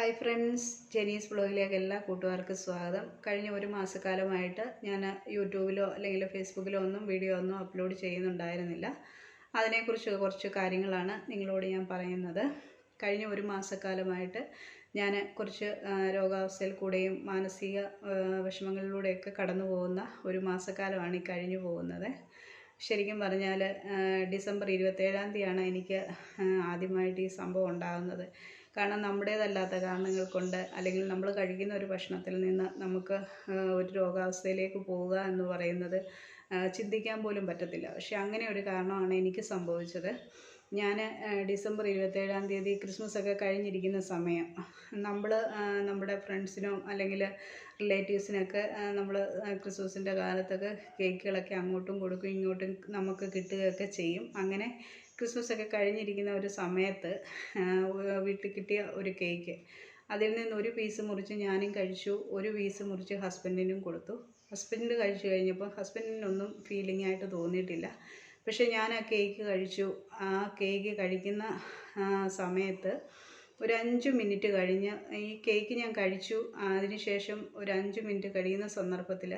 Hi friends ജെനീസ് ബ്ലോഗിലേക്ക് എല്ലാ കൂട്ടുകാർക്കും സ്വാഗതം. കഴിഞ്ഞ ഒരു മാസക്കാലമായിട്ട് ഞാൻ യൂട്യൂബിലോ അല്ലെങ്കിൽ ഫേസ്ബുക്കിലോ ഒന്നും വീഡിയോ ഒന്നും അപ്ലോഡ് ചെയ്യുന്നുണ്ടായിരുന്നില്ല. അതിനെക്കുറിച്ച് കുറച്ച് കാര്യങ്ങളാണ് നിങ്ങളോട് ഞാൻ പറയുന്നത്. കഴിഞ്ഞ ഒരു മാസക്കാലമായിട്ട് ഞാൻ കുറച്ച് രോഗാവസ്ഥയിൽ കൂടെയും മാനസിക വിഷമങ്ങളിലൂടെയൊക്കെ കടന്നു പോകുന്ന ഒരു മാസക്കാലമാണ് ഈ കഴിഞ്ഞു പോകുന്നത്. ശരിക്കും പറഞ്ഞാൽ ഡിസംബർ ഇരുപത്തേഴാം തീയതിയാണ് എനിക്ക് ആദ്യമായിട്ട് ഈ സംഭവം ഉണ്ടാകുന്നത്. കാരണം നമ്മുടേതല്ലാത്ത കാരണങ്ങൾ കൊണ്ട് അല്ലെങ്കിൽ നമ്മൾ കഴിക്കുന്ന ഒരു ഭക്ഷണത്തിൽ നിന്ന് നമുക്ക് ഒരു രോഗാവസ്ഥയിലേക്ക് പോവുക എന്ന് പറയുന്നത് ചിന്തിക്കാൻ പോലും പറ്റത്തില്ല. പക്ഷെ അങ്ങനെ ഒരു കാരണമാണ് എനിക്ക് സംഭവിച്ചത്. ഞാൻ ഡിസംബർ ഇരുപത്തേഴാം തീയതി ക്രിസ്മസ് ഒക്കെ കഴിഞ്ഞിരിക്കുന്ന സമയം നമ്മൾ നമ്മുടെ ഫ്രണ്ട്സിനോ അല്ലെങ്കിൽ റിലേറ്റീവ്സിനൊക്കെ നമ്മൾ ക്രിസ്മസിന്റെ കാലത്തൊക്കെ കേക്കുകളൊക്കെ അങ്ങോട്ടും കൊടുക്കും ഇങ്ങോട്ടും നമുക്ക് കിട്ടുകയൊക്കെ ചെയ്യും. അങ്ങനെ ക്രിസ്മസ് ഒക്കെ കഴിഞ്ഞിരിക്കുന്ന ഒരു സമയത്ത് വീട്ടിൽ കിട്ടിയ ഒരു കേക്ക്. അതിൽ നിന്ന് ഒരു പീസ് മുറിച്ച് ഞാനും കഴിച്ചു ഒരു പീസ് മുറിച്ച് ഹസ്ബൻഡിനും കൊടുത്തു. ഹസ്ബൻഡ് കഴിച്ചു കഴിഞ്ഞപ്പോൾ ഹസ്ബൻഡിനൊന്നും ഫീലിംഗ് ആയിട്ട് തോന്നിയിട്ടില്ല. പക്ഷേ ഞാൻ ആ കേക്ക് കഴിച്ചു. ആ കേക്ക് കഴിക്കുന്ന സമയത്ത് ഒരു അഞ്ച് മിനിറ്റ് കഴിഞ്ഞ് ഈ കേക്ക് ഞാൻ കഴിച്ചു. അതിനുശേഷം ഒരു അഞ്ച് മിനിറ്റ് കഴിയുന്ന സന്ദർഭത്തിൽ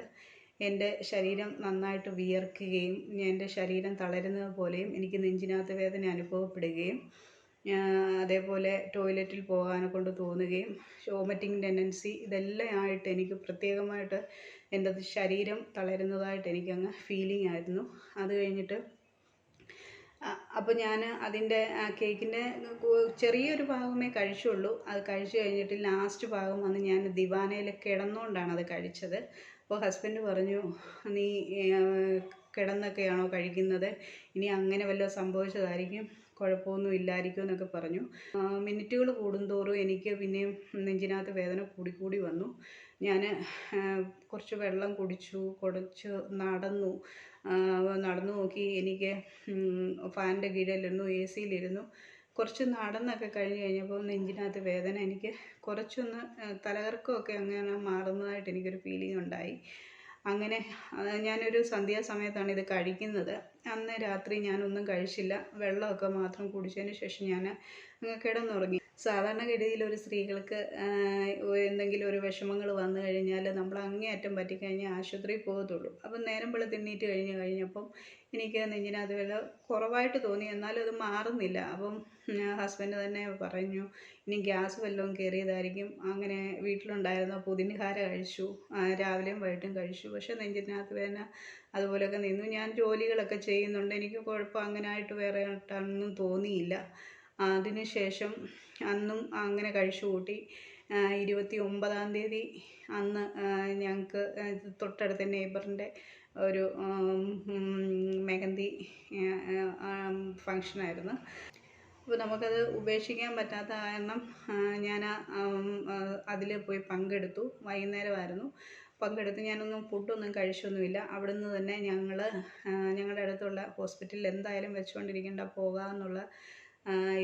എന്റെ ശരീരം നന്നായിട്ട് വിയർക്കുകയും എന്റെ ശരീരം തളരുന്നത് പോലെയും എനിക്ക് നെഞ്ചിനകത്ത് വേദന അനുഭവപ്പെടുകയും അതേപോലെ ടോയ്ലറ്റിൽ പോകാനെ കൊണ്ട് തോന്നുകയും വോമിറ്റിംഗ് ടെൻഡൻസി ഇതെല്ലാം ആയിട്ട് എനിക്ക് പ്രത്യേകമായിട്ട് എന്റെ ശരീരം തളരുന്നതായിട്ട് എനിക്കങ്ങ് ഫീലിംഗ് ആയിരുന്നു. അത് കഴിഞ്ഞിട്ട് അപ്പോൾ ഞാൻ അതിന്റെ കേക്കിന്റെ ചെറിയൊരു ഭാഗമേ കഴിച്ചുള്ളൂ. അത് കഴിച്ചു കഴിഞ്ഞിട്ട് ലാസ്റ്റ് ഭാഗം വന്ന് ഞാൻ ദിവാനയിൽ കിടന്നുകൊണ്ടാണ് അത് കഴിച്ചത്. അപ്പോൾ ഹസ്ബൻഡ് പറഞ്ഞു നീ കിടന്നൊക്കെയാണോ കഴിക്കുന്നത്? ഇനി അങ്ങനെ വല്ലതും സംഭവിച്ചതായിരിക്കും. കുഴപ്പമൊന്നും ഇല്ലായിരിക്കും എന്നൊക്കെ പറഞ്ഞു. മിനിറ്റുകൾ കൂടുന്തോറും എനിക്ക് പിന്നെയും നെഞ്ചിനകത്ത് വേദന കൂടിക്കൂടി വന്നു. ഞാൻ കുറച്ച് വെള്ളം കുടിച്ചു കുറച്ച് നടന്നു. ആ, നടന്നു നോക്കി. എനിക്ക് ഫാനിന്റെ കീഴിലിരുന്നു എ സിയിലിരുന്നു. കുറച്ച് നടന്നൊക്കെ കഴിഞ്ഞ് കഴിഞ്ഞപ്പോൾ നെഞ്ചിനകത്ത് വേദന എനിക്ക് കുറച്ചൊന്ന് തലകറക്കമൊക്കെ അങ്ങനെ മാറുന്നതായിട്ട് എനിക്കൊരു ഫീലിംഗ് ഉണ്ടായി. അങ്ങനെ ഞാനൊരു സന്ധ്യാസമയത്താണ് ഇത് കഴിക്കുന്നത്. അന്ന് രാത്രി ഞാനൊന്നും കഴിച്ചില്ല. വെള്ളമൊക്കെ മാത്രം കുടിച്ചതിന് ശേഷം ഞാൻ അങ്ങ് കിടന്നുറങ്ങി. സാധാരണഗതിയിൽ ഒരു സ്ത്രീകൾക്ക് എന്തെങ്കിലും ഒരു വിഷമങ്ങൾ വന്നു കഴിഞ്ഞാൽ നമ്മൾ അങ്ങേയറ്റം പറ്റിക്കഴിഞ്ഞാൽ ആശുപത്രിയിൽ പോകത്തുള്ളൂ. അപ്പം നേരം വെളുത്തെണ്ണീറ്റ് കഴിഞ്ഞ് കഴിഞ്ഞപ്പം എനിക്ക് നെഞ്ചിനകത്ത് വില കുറവായിട്ട് തോന്നി. എന്നാലും അത് മാറുന്നില്ല. അപ്പം ഹസ്ബൻഡ് തന്നെ പറഞ്ഞു ഇനി ഗ്യാസ് വല്ലതും കയറിയതായിരിക്കും. അങ്ങനെ വീട്ടിലുണ്ടായിരുന്ന പുതിനഹാര കഴിച്ചു. രാവിലെയും വൈകിട്ടും കഴിച്ചു. പക്ഷേ നെഞ്ചിനകത്ത് വേദന അതുപോലെയൊക്കെ നിന്നു. ഞാൻ ജോലികളൊക്കെ ചെയ്യുന്നുണ്ട്. എനിക്ക് കുഴപ്പം അങ്ങനെ ആയിട്ട് വേറെ ആയിട്ടൊന്നും തോന്നിയില്ല. അതിനുശേഷം അന്നും അങ്ങനെ കഴിച്ചു കൂട്ടി. ഇരുപത്തി ഒമ്പതാം തീയതി അന്ന് ഞങ്ങൾക്ക് തൊട്ടടുത്ത നെയ്ബറിന്റെ ഒരു മെഹന്തി ഫങ്ഷനായിരുന്നു അപ്പോൾ നമുക്കത് ഉപേക്ഷിക്കാൻ പറ്റാത്ത കാരണം ഞാൻ അതിൽ പോയി പങ്കെടുത്തു. വൈകുന്നേരമായിരുന്നു. പങ്കെടുത്ത് ഞാനൊന്നും ഫുഡൊന്നും കഴിച്ചൊന്നുമില്ല. അവിടുന്ന് തന്നെ ഞങ്ങൾ ഞങ്ങളുടെ അടുത്തുള്ള ഹോസ്പിറ്റലിൽ എന്തായാലും വെച്ചുകൊണ്ടിരിക്കേണ്ട പോകാമെന്നുള്ള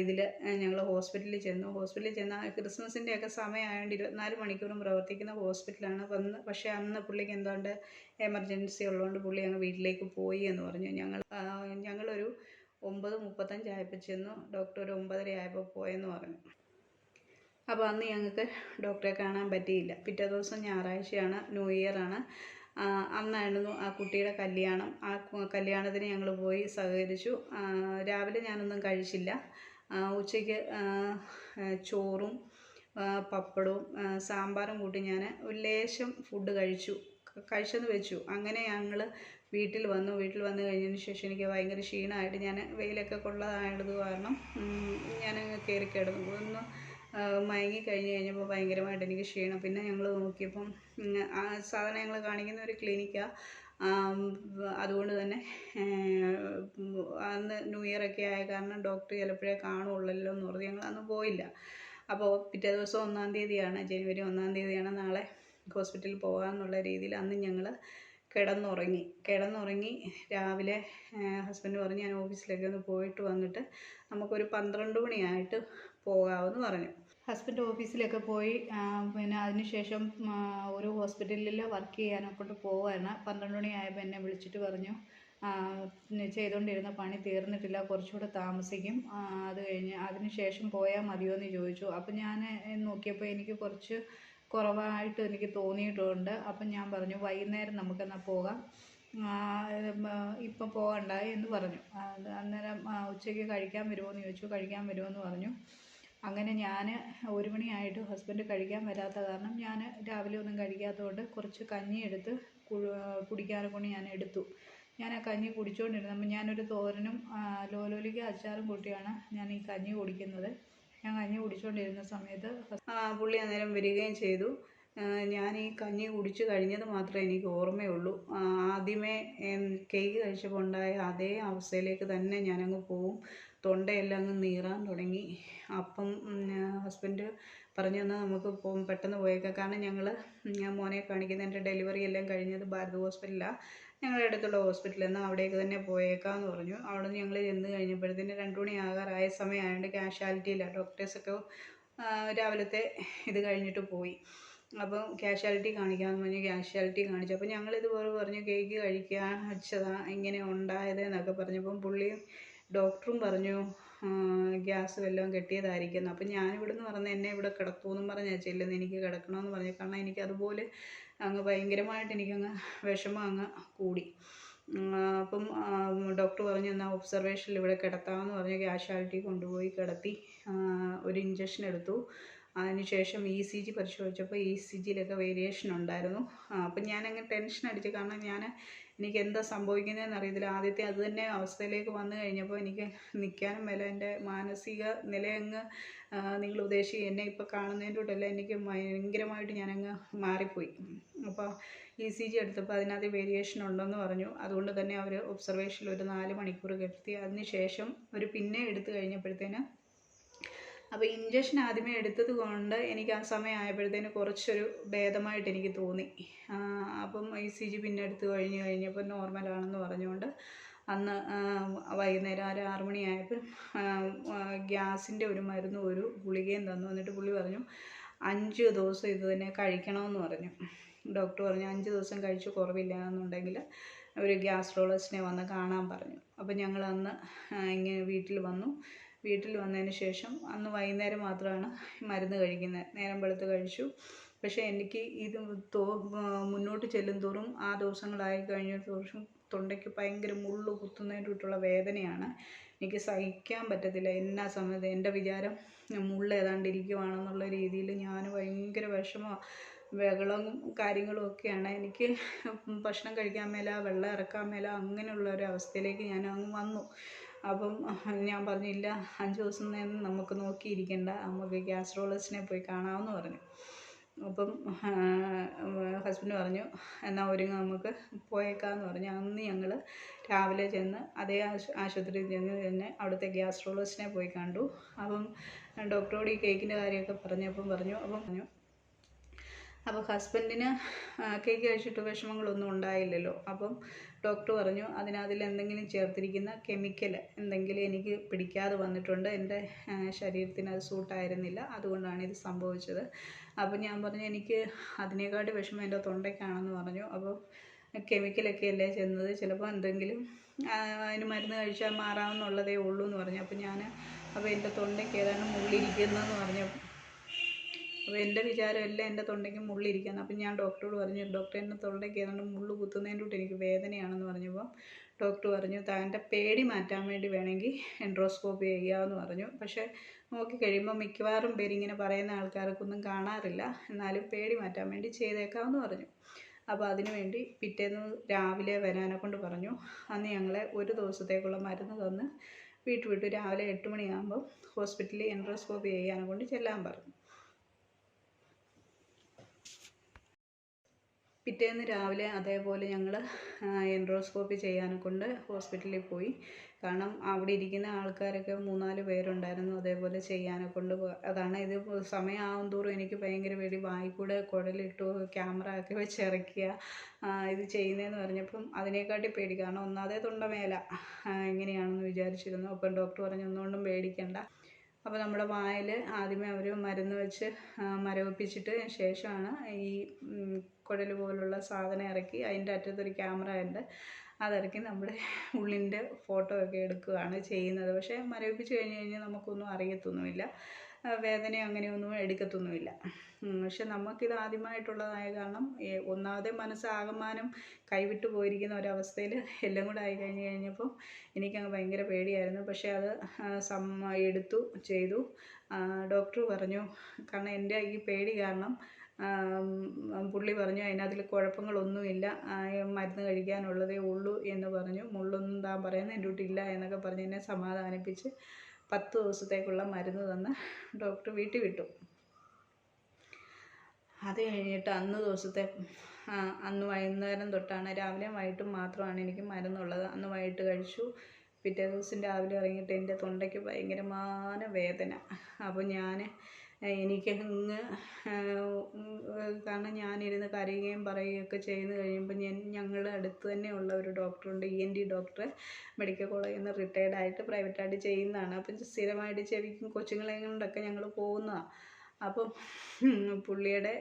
ഇതിൽ ഞങ്ങൾ ഹോസ്പിറ്റലിൽ ചെന്നു. ഹോസ്പിറ്റലിൽ ചെന്ന് ക്രിസ്മസിന്റെ ഒക്കെ സമയമായതുകൊണ്ട് ഇരുപത്തിനാല് മണിക്കൂറും പ്രവർത്തിക്കുന്ന ഹോസ്പിറ്റലാണ്. വന്ന് പക്ഷേ അന്ന് പുള്ളിക്ക് എന്തുകൊണ്ട് എമർജൻസി ഉള്ളതുകൊണ്ട് പുള്ളി അങ്ങ് വീട്ടിലേക്ക് പോയി എന്ന് പറഞ്ഞു. ഞങ്ങൾ ഞങ്ങളൊരു ഒമ്പത് മുപ്പത്തഞ്ചായപ്പോൾ ചെന്നു. ഡോക്ടർ ഒരു ഒമ്പതര ആയപ്പോൾ പോയെന്ന് പറഞ്ഞു. അപ്പോൾ അന്ന് ഞങ്ങൾക്ക് ഡോക്ടറെ കാണാൻ പറ്റിയില്ല. പിറ്റേ ദിവസം ഞായറാഴ്ചയാണ് ന്യൂ ഇയർ ആണ് അന്നായിരുന്നു ആ കുട്ടിയുടെ കല്യാണം. ആ കല്യാണത്തിന് ഞങ്ങൾ പോയി സഹകരിച്ചു. രാവിലെ ഞാനൊന്നും കഴിച്ചില്ല. ഉച്ചയ്ക്ക് ചോറും പപ്പടവും സാമ്പാറും കൂട്ടി ഞാൻ ഒരു ലേശം ഫുഡ് കഴിച്ചു. കഴിച്ചെന്ന് വെച്ചു. അങ്ങനെ ഞങ്ങൾ വീട്ടിൽ വന്നു. വീട്ടിൽ വന്നു കഴിഞ്ഞതിന് ശേഷം എനിക്ക് ഭയങ്കര ക്ഷീണമായിട്ട് ഞാൻ വെയിലൊക്കെ കൊള്ളതായത് കാരണം ഞാൻ കയറി കിടന്നു. ഒന്ന് മയങ്ങി കഴിഞ്ഞ് കഴിഞ്ഞപ്പോൾ ഭയങ്കരമായിട്ട് എനിക്ക് ക്ഷീണം. പിന്നെ ഞങ്ങൾ നോക്കിയപ്പം സാധാരണ ഞങ്ങൾ കാണിക്കുന്ന ഒരു ക്ലിനിക്കാണ് അതുകൊണ്ട് തന്നെ അന്ന് ന്യൂ ഇയർ ഒക്കെ ആയ കാരണം ഡോക്ടർ ചിലപ്പോഴേ കാണുള്ളല്ലോ എന്ന് പറഞ്ഞ് ഞങ്ങൾ അന്ന് പോയില്ല. അപ്പോൾ പിറ്റേ ദിവസം ഒന്നാം തീയതിയാണ് ജനുവരി ഒന്നാം തീയതിയാണ് നാളെ ഹോസ്പിറ്റലിൽ പോകാമെന്നുള്ള രീതിയിൽ അന്ന് ഞങ്ങൾ കിടന്നുറങ്ങി. കിടന്നുറങ്ങി രാവിലെ ഹസ്ബൻഡ് പറഞ്ഞു ഞാൻ ഓഫീസിലേക്ക് ഒന്ന് പോയിട്ട് വന്നിട്ട് നമുക്കൊരു പന്ത്രണ്ട് മണിയായിട്ട് പോകാമെന്ന് പറഞ്ഞു. ഹസ്ബൻഡ് ഓഫീസിലൊക്കെ പോയി പിന്നെ അതിനുശേഷം ഒരു ഹോസ്പിറ്റലിൽ വർക്ക് ചെയ്യാനൊക്കെ പോവുകയാണ് പന്ത്രണ്ട് മണിയായപ്പോൾ എന്നെ വിളിച്ചിട്ട് പറഞ്ഞു ചെയ്തുകൊണ്ടിരുന്ന പണി തീർന്നിട്ടില്ല കുറച്ചുകൂടെ താമസിക്കും. അത് കഴിഞ്ഞ് അതിന് ശേഷം പോയാൽ മതിയോ എന്ന് ചോദിച്ചു. അപ്പം ഞാൻ നോക്കിയപ്പോൾ എനിക്ക് കുറച്ച് കുറവായിട്ട് എനിക്ക് തോന്നിയിട്ടുണ്ട്. അപ്പം ഞാൻ പറഞ്ഞു വൈകുന്നേരം നമുക്കെന്നാൽ പോകാം. ഇപ്പം പോകണ്ട എന്ന് പറഞ്ഞു. അന്നേരം ഉച്ചയ്ക്ക് കഴിക്കാൻ വരുമോ എന്ന് ചോദിച്ചു. കഴിക്കാൻ വരുമോ എന്ന് പറഞ്ഞു. അങ്ങനെ ഞാൻ ഒരു മണിയായിട്ട് ഹസ്ബൻഡ് കഴിക്കാൻ വരാത്ത കാരണം ഞാൻ രാവിലെ ഒന്നും കഴിക്കാത്തത് കൊണ്ട് കുറച്ച് കഞ്ഞി എടുത്ത് കുടിക്കാൻ കൂടി ഞാൻ എടുത്തു. ഞാൻ ആ കഞ്ഞി കുടിച്ചുകൊണ്ടിരുന്നപ്പോൾ ഞാനൊരു തോരനും ലോലോലിക്ക അച്ചാറും കൂട്ടിയാണ് ഞാൻ ഈ കഞ്ഞി കുടിക്കുന്നത്. ഞാൻ കഞ്ഞി കുടിച്ചുകൊണ്ടിരുന്ന സമയത്ത് പുള്ളി അന്നേരം വരികയും ചെയ്തു. ഞാൻ ഈ കഞ്ഞി കുടിച്ചു കഴിഞ്ഞത് മാത്രമേ എനിക്ക് ഓർമ്മയുള്ളൂ. ആദ്യമേ കേക്ക് കഴിച്ചപ്പോൾ ഉണ്ടായ അതേ അവസ്ഥയിലേക്ക് തന്നെ ഞാനങ്ങ് പോവും. തൊണ്ടയെല്ലാം അങ്ങ് നീറാൻ തുടങ്ങി. അപ്പം ഹസ്ബൻഡ് പറഞ്ഞു എന്നാൽ നമുക്ക് പെട്ടെന്ന് പോയേക്കാം. കാരണം ഞങ്ങൾ ഞാൻ മോനെ കാണിക്കുന്ന ഡെലിവറി എല്ലാം കഴിഞ്ഞത് ഭാരത് ഹോസ്പിറ്റലാണ് ഞങ്ങളുടെ അടുത്തുള്ള ഹോസ്പിറ്റലിൽ നിന്ന് അവിടേക്ക് തന്നെ പോയേക്കാമെന്ന് പറഞ്ഞു. അവിടെ നിന്ന് ഞങ്ങൾ ചെന്ന് കഴിഞ്ഞപ്പോഴത്തേന് രണ്ടു മണി ആകാറായ സമയമായതുകൊണ്ട് ക്യാഷ്വാലിറ്റിയിലാണ് ഡോക്ടേഴ്സൊക്കെ രാവിലത്തെ ഇത് കഴിഞ്ഞിട്ട് പോയി. അപ്പം ക്യാഷ്വാലിറ്റി കാണിക്കാമെന്ന് പറഞ്ഞു. ക്യാഷ്വാലിറ്റി കാണിച്ചു. അപ്പം ഞങ്ങൾ ഇതുപോലെ പറഞ്ഞു കേക്ക് കഴിക്കാൻ വെച്ചതാ ഇങ്ങനെ ഉണ്ടായത് എന്നൊക്കെ പറഞ്ഞപ്പം പുള്ളി ഡോക്ടറും പറഞ്ഞു ഗ്യാസ് വല്ലതും കെട്ടിയതായിരിക്കുന്നു അപ്പം ഞാനിവിടുന്ന് പറഞ്ഞ് എന്നെ ഇവിടെ കിടത്തുമെന്നും പറഞ്ഞാൽ ചെല്ലുന്നത് എനിക്ക് കിടക്കണമെന്ന് പറഞ്ഞു. കാരണം എനിക്ക് അതുപോലെ അങ്ങ് ഭയങ്കരമായിട്ട് എനിക്കങ്ങ് വിഷമം അങ്ങ് കൂടി. അപ്പം ഡോക്ടർ പറഞ്ഞു എന്നാൽ ഒബ്സർവേഷനിൽ ഇവിടെ കിടത്താമെന്ന് പറഞ്ഞ് ക്യാഷ്വാലിറ്റി കൊണ്ടുപോയി കിടത്തി ഒരു ഇഞ്ചക്ഷൻ എടുത്തു. അതിനുശേഷം ഇ സി ജി പരിശോധിച്ചപ്പോൾ ഇ സി ജിയിലൊക്കെ വേരിയേഷൻ ഉണ്ടായിരുന്നു. അപ്പം ഞാനങ്ങ് ടെൻഷൻ അടിച്ചു കാരണം ഞാൻ എനിക്ക് എന്താ സംഭവിക്കുന്നതെന്ന് അറിയത്തില്ല. ആദ്യത്തെ അത് തന്നെ അവസ്ഥയിലേക്ക് വന്നു കഴിഞ്ഞപ്പോൾ എനിക്ക് നിൽക്കാനും മേല എന്റെ മാനസിക നിലയങ്ങ് നിങ്ങൾ ഉദ്ദേശിച്ച് എന്നെ ഇപ്പോൾ കാണുന്നതിന്റെ കൂട്ടല്ല എനിക്ക് ഭയങ്കരമായിട്ട് ഞാനങ്ങ് മാറിപ്പോയി. അപ്പോൾ ഇ സി ജി എടുത്തപ്പോൾ അതിനകത്ത് വേരിയേഷൻ ഉണ്ടെന്ന് പറഞ്ഞു. അതുകൊണ്ട് തന്നെ അവർ ഒബ്സർവേഷനിൽ ഒരു നാല് മണിക്കൂർ കിടത്തി അതിന് ശേഷം ഒരു പിന്നെ എടുത്തു കഴിഞ്ഞപ്പോഴത്തേന് അപ്പോൾ ഇഞ്ചക്ഷൻ ആദ്യമേ എടുത്തത് കൊണ്ട് എനിക്ക് ആ സമയം ആയപ്പോഴത്തേന് കുറച്ചൊരു ഭേദമായിട്ട് എനിക്ക് തോന്നി. അപ്പം ഐ സി ജി പിന്നെ എടുത്ത് കഴിഞ്ഞ് കഴിഞ്ഞപ്പോൾ നോർമലാണെന്ന് പറഞ്ഞുകൊണ്ട് അന്ന് വൈകുന്നേരം ഒരു ആറ് മണിയായപ്പോൾ ഗ്യാസിന്റെ ഒരു മരുന്ന് ഒരു ഗുളികയും തന്നു. എന്നിട്ട് പുള്ളി പറഞ്ഞു അഞ്ച് ദിവസം ഇത് തന്നെ കഴിക്കണമെന്ന് പറഞ്ഞു. ഡോക്ടർ പറഞ്ഞു അഞ്ച് ദിവസം കഴിച്ച് കുറവില്ല എന്നുണ്ടെങ്കിൽ ഒരു ഗ്യാസ്ട്രോളജിസ്റ്റിനെ വന്ന് കാണാൻ പറഞ്ഞു. അപ്പോൾ ഞങ്ങൾ അന്ന് ഇങ്ങനെ വീട്ടിൽ വന്നു. വീട്ടിൽ വന്നതിന് ശേഷം അന്ന് വൈകുന്നേരം മാത്രമാണ് മരുന്ന് കഴിക്കുന്നത്. നേരം വെളുത്ത് കഴിച്ചു. പക്ഷേ എനിക്ക് ഇത് തോ മുന്നോട്ട് ചെല്ലും തോറും ആ ദിവസങ്ങളായി കഴിഞ്ഞ ദിവസം തൊണ്ടയ്ക്ക് ഭയങ്കര മുള്ളു കുത്തുന്നതിന്റെ വേദനയാണ്. എനിക്ക് സഹിക്കാൻ പറ്റത്തില്ല. എന്നാ സമയത്ത് എന്റെ വിചാരം മുള്ള ഏതാണ്ട് ഇരിക്കുവാണെന്നുള്ള രീതിയിൽ ഞാൻ ഭയങ്കര വിഷമം വെള്ളവും കാര്യങ്ങളും ഒക്കെയാണ്. എനിക്ക് ഭക്ഷണം കഴിക്കാൻ മേല വെള്ളം ഇറക്കാൻ മേല അങ്ങനെയുള്ള ഒരു അവസ്ഥയിലേക്ക് ഞാൻ അങ്ങ് വന്നു. അപ്പം ഞാൻ പറഞ്ഞില്ല അഞ്ച് ദിവസം നേരം നമുക്ക് നോക്കിയിരിക്കണ്ട. നമുക്ക് ഗ്യാസ്ട്രോളജിസ്റ്റിനെ പോയി കാണാമെന്ന് പറഞ്ഞു. അപ്പം ഹസ്ബൻഡ് പറഞ്ഞു എന്നാൽ ഒരുങ്ങ നമുക്ക് പോയേക്കാന്ന് പറഞ്ഞു. അന്ന് ഞങ്ങൾ രാവിലെ ചെന്ന് അതേ ആശു ആശുപത്രിയിൽ ചെന്ന് തന്നെ അവിടുത്തെ ഗ്യാസ്ട്രോളജിസ്റ്റിനെ പോയി കണ്ടു. അപ്പം ഡോക്ടറോട് ഈ കേക്കിന്റെ കാര്യമൊക്കെ പറഞ്ഞപ്പം പറഞ്ഞു അപ്പം പറഞ്ഞു അപ്പോൾ ഹസ്ബൻഡിന് കേക്ക് കഴിച്ചിട്ട് വിഷമങ്ങളൊന്നും ഉണ്ടായില്ലല്ലോ. അപ്പം ഡോക്ടർ പറഞ്ഞു അതിനതിൽ എന്തെങ്കിലും ചേർത്തിരിക്കുന്ന കെമിക്കൽ എന്തെങ്കിലും എനിക്ക് പിടിക്കാതെ വന്നിട്ടുണ്ട്. എന്റെ ശരീരത്തിന് അത് സൂട്ടായിരുന്നില്ല അതുകൊണ്ടാണ് ഇത് സംഭവിച്ചത്. അപ്പം ഞാൻ പറഞ്ഞു എനിക്ക് അതിനേക്കാട്ടി വിഷമം എന്റെ തൊണ്ടയ്ക്കാണെന്ന് പറഞ്ഞു. അപ്പോൾ കെമിക്കലൊക്കെ അല്ലേ ചെന്നത്? ചിലപ്പോൾ എന്തെങ്കിലും അതിന് മരുന്ന് കഴിച്ചാൽ മാറാമെന്നുള്ളതേ ഉള്ളൂ എന്ന് പറഞ്ഞു. അപ്പോൾ ഞാൻ അപ്പോൾ എന്റെ തൊണ്ടയ്ക്ക് ഏതാണ്ട് മുള്ളിരിക്കുന്നതെന്ന് പറഞ്ഞു. അപ്പോൾ എന്റെ വിചാരം എല്ലാം എന്റെ തൊണ്ടയ്ക്ക് മുള്ളിരിക്കുകയാണ് അപ്പം ഞാൻ ഡോക്ടറോട് പറഞ്ഞു ഡോക്ടർ എന്റെ തൊണ്ടയ്ക്ക് ഏതാണ്ട് മുള്ളു കുത്തുന്നതിന്റെ തൊട്ട് എനിക്ക് വേദനയാണെന്ന് പറഞ്ഞപ്പോൾ ഡോക്ടർ പറഞ്ഞു താന്റെ പേടി മാറ്റാൻ വേണ്ടി വേണമെങ്കിൽ എൻഡ്രോസ്കോപ്പി ചെയ്യാമെന്ന് പറഞ്ഞു. പക്ഷേ നോക്കി കഴിയുമ്പോൾ മിക്കവാറും പേരിങ്ങനെ പറയുന്ന ആൾക്കാർക്കൊന്നും കാണാറില്ല. എന്നാലും പേടി മാറ്റാൻ വേണ്ടി ചെയ്തേക്കാമെന്ന് പറഞ്ഞു. അപ്പോൾ അതിനുവേണ്ടി പിറ്റേന്ന് രാവിലെ വരാനെ കൊണ്ട് പറഞ്ഞു. അന്ന് ഞങ്ങളെ ഒരു ദിവസത്തേക്കുള്ള മരുന്ന് തന്ന് വീട്ടു വിട്ടു രാവിലെ എട്ട് മണിയാകുമ്പോൾ ഹോസ്പിറ്റലിൽ എൻഡ്രോസ്കോപ്പി ചെയ്യാനെ കൊണ്ട് ചെല്ലാൻ പറഞ്ഞു. പിറ്റേന്ന് രാവിലെ അതേപോലെ ഞങ്ങൾ എൻഡ്രോസ്കോപ്പി ചെയ്യാൻ കൊണ്ട് ഹോസ്പിറ്റലിൽ പോയി. കാരണം അവിടെ ഇരിക്കുന്ന ആൾക്കാരൊക്കെ മൂന്നാൽ പേരുണ്ടായിരുന്നു അതേപോലെ ചെയ്യാനെ കൊണ്ട്. അതാണ് ഇത് സമയമാകും തോറും എനിക്ക് ഭയങ്കര പേടി. വായിക്കൂടെ കുഴലിട്ടു ക്യാമറ ഒക്കെ വെച്ച് ഇറക്കിയ ഇത് ചെയ്യുന്നതെന്ന് പറഞ്ഞപ്പം അതിനെക്കാട്ടി പേടി. കാരണം ഒന്നാതെ തൊണ്ട മേല എങ്ങനെയാണെന്ന് വിചാരിച്ചിരുന്നു. അപ്പം ഡോക്ടർ പറഞ്ഞു ഒന്നുകൊണ്ടും പേടിക്കണ്ട. അപ്പോൾ നമ്മുടെ വായിൽ ആദ്യമേ അവർ മരുന്ന് വെച്ച് മരവിപ്പിച്ചിട്ട് ശേഷമാണ് ഈ കുഴൽ പോലുള്ള സാധനം ഇറക്കി അതിന്റെ അറ്റത്തൊരു ക്യാമറ ഉണ്ട്. അതിറക്കി നമ്മുടെ ഉള്ളിന്റെ ഫോട്ടോ ഒക്കെ എടുക്കുകയാണ് ചെയ്യുന്നത്. പക്ഷേ മരവിപ്പിച്ച് കഴിഞ്ഞ് കഴിഞ്ഞാൽ നമുക്കൊന്നും അറിയത്തൊന്നുമില്ല. വേദന അങ്ങനെയൊന്നും എടുക്കത്തൊന്നുമില്ല. പക്ഷെ നമുക്കിത് ആദ്യമായിട്ടുള്ളതായ കാരണം ഒന്നാമതെ മനസ്സാകമാനം കൈവിട്ടു പോയിരിക്കുന്ന ഒരവസ്ഥയിൽ എല്ലാം കൂടെ ആയി കഴിഞ്ഞ് കഴിഞ്ഞപ്പം എനിക്കങ്ങ് ഭയങ്കര പേടിയായിരുന്നു. പക്ഷേ അത് സമ്മ എടുത്തു ചെയ്തു. ഡോക്ടർ പറഞ്ഞു കാരണം എന്റെ ഈ പേടി കാരണം പുള്ളി പറഞ്ഞു അതിനകത്തിൽ കുഴപ്പങ്ങളൊന്നുമില്ല. മരുന്ന് കഴിക്കാനുള്ളതേ ഉള്ളൂ എന്ന് പറഞ്ഞു. മുള്ളൊന്നും താൻ പറയുന്നത് എന്റെ കൂട്ടില്ല എന്നൊക്കെ പറഞ്ഞ് എന്നെ സമാധാനിപ്പിച്ച് പത്ത് ദിവസത്തേക്കുള്ള മരുന്ന് തന്ന് ഡോക്ടർ വീട്ടിൽ വിട്ടു. അത് കഴിഞ്ഞിട്ട് അന്ന് ദിവസത്തെ അന്ന് വൈകുന്നേരം തൊട്ടാണ് രാവിലെയും വൈകിട്ടും മാത്രമാണ് എനിക്ക് മരുന്നുള്ളത്. അന്ന് വൈകിട്ട് കഴിച്ചു. പിറ്റേ ദിവസം രാവിലെ ഇറങ്ങിയിട്ട് എന്റെ തൊണ്ടയ്ക്ക് ഭയങ്കരമായ വേദന. അപ്പോൾ ഞാൻ എനിക്ക് അങ്ങ് കാരണം ഞാനിരുന്ന് കരയുകയും പറയുകയൊക്കെ ചെയ്ത് കഴിയുമ്പോൾ ഞാൻ ഞങ്ങളുടെ അടുത്ത് തന്നെ ഉള്ള ഒരു ഡോക്ടറുണ്ട് E N T doctor medical കോളേജിൽ നിന്ന് റിട്ടയർഡ് ആയിട്ട് പ്രൈവറ്റായിട്ട് ചെയ്യുന്നതാണ്. അപ്പം സ്ഥിരമായിട്ട് ചെവിക്കും കൊച്ചുങ്ങളെയും കൊണ്ടൊക്കെ ഞങ്ങൾ പോകുന്നതാണ് അപ്പം പുള്ളിയുടെ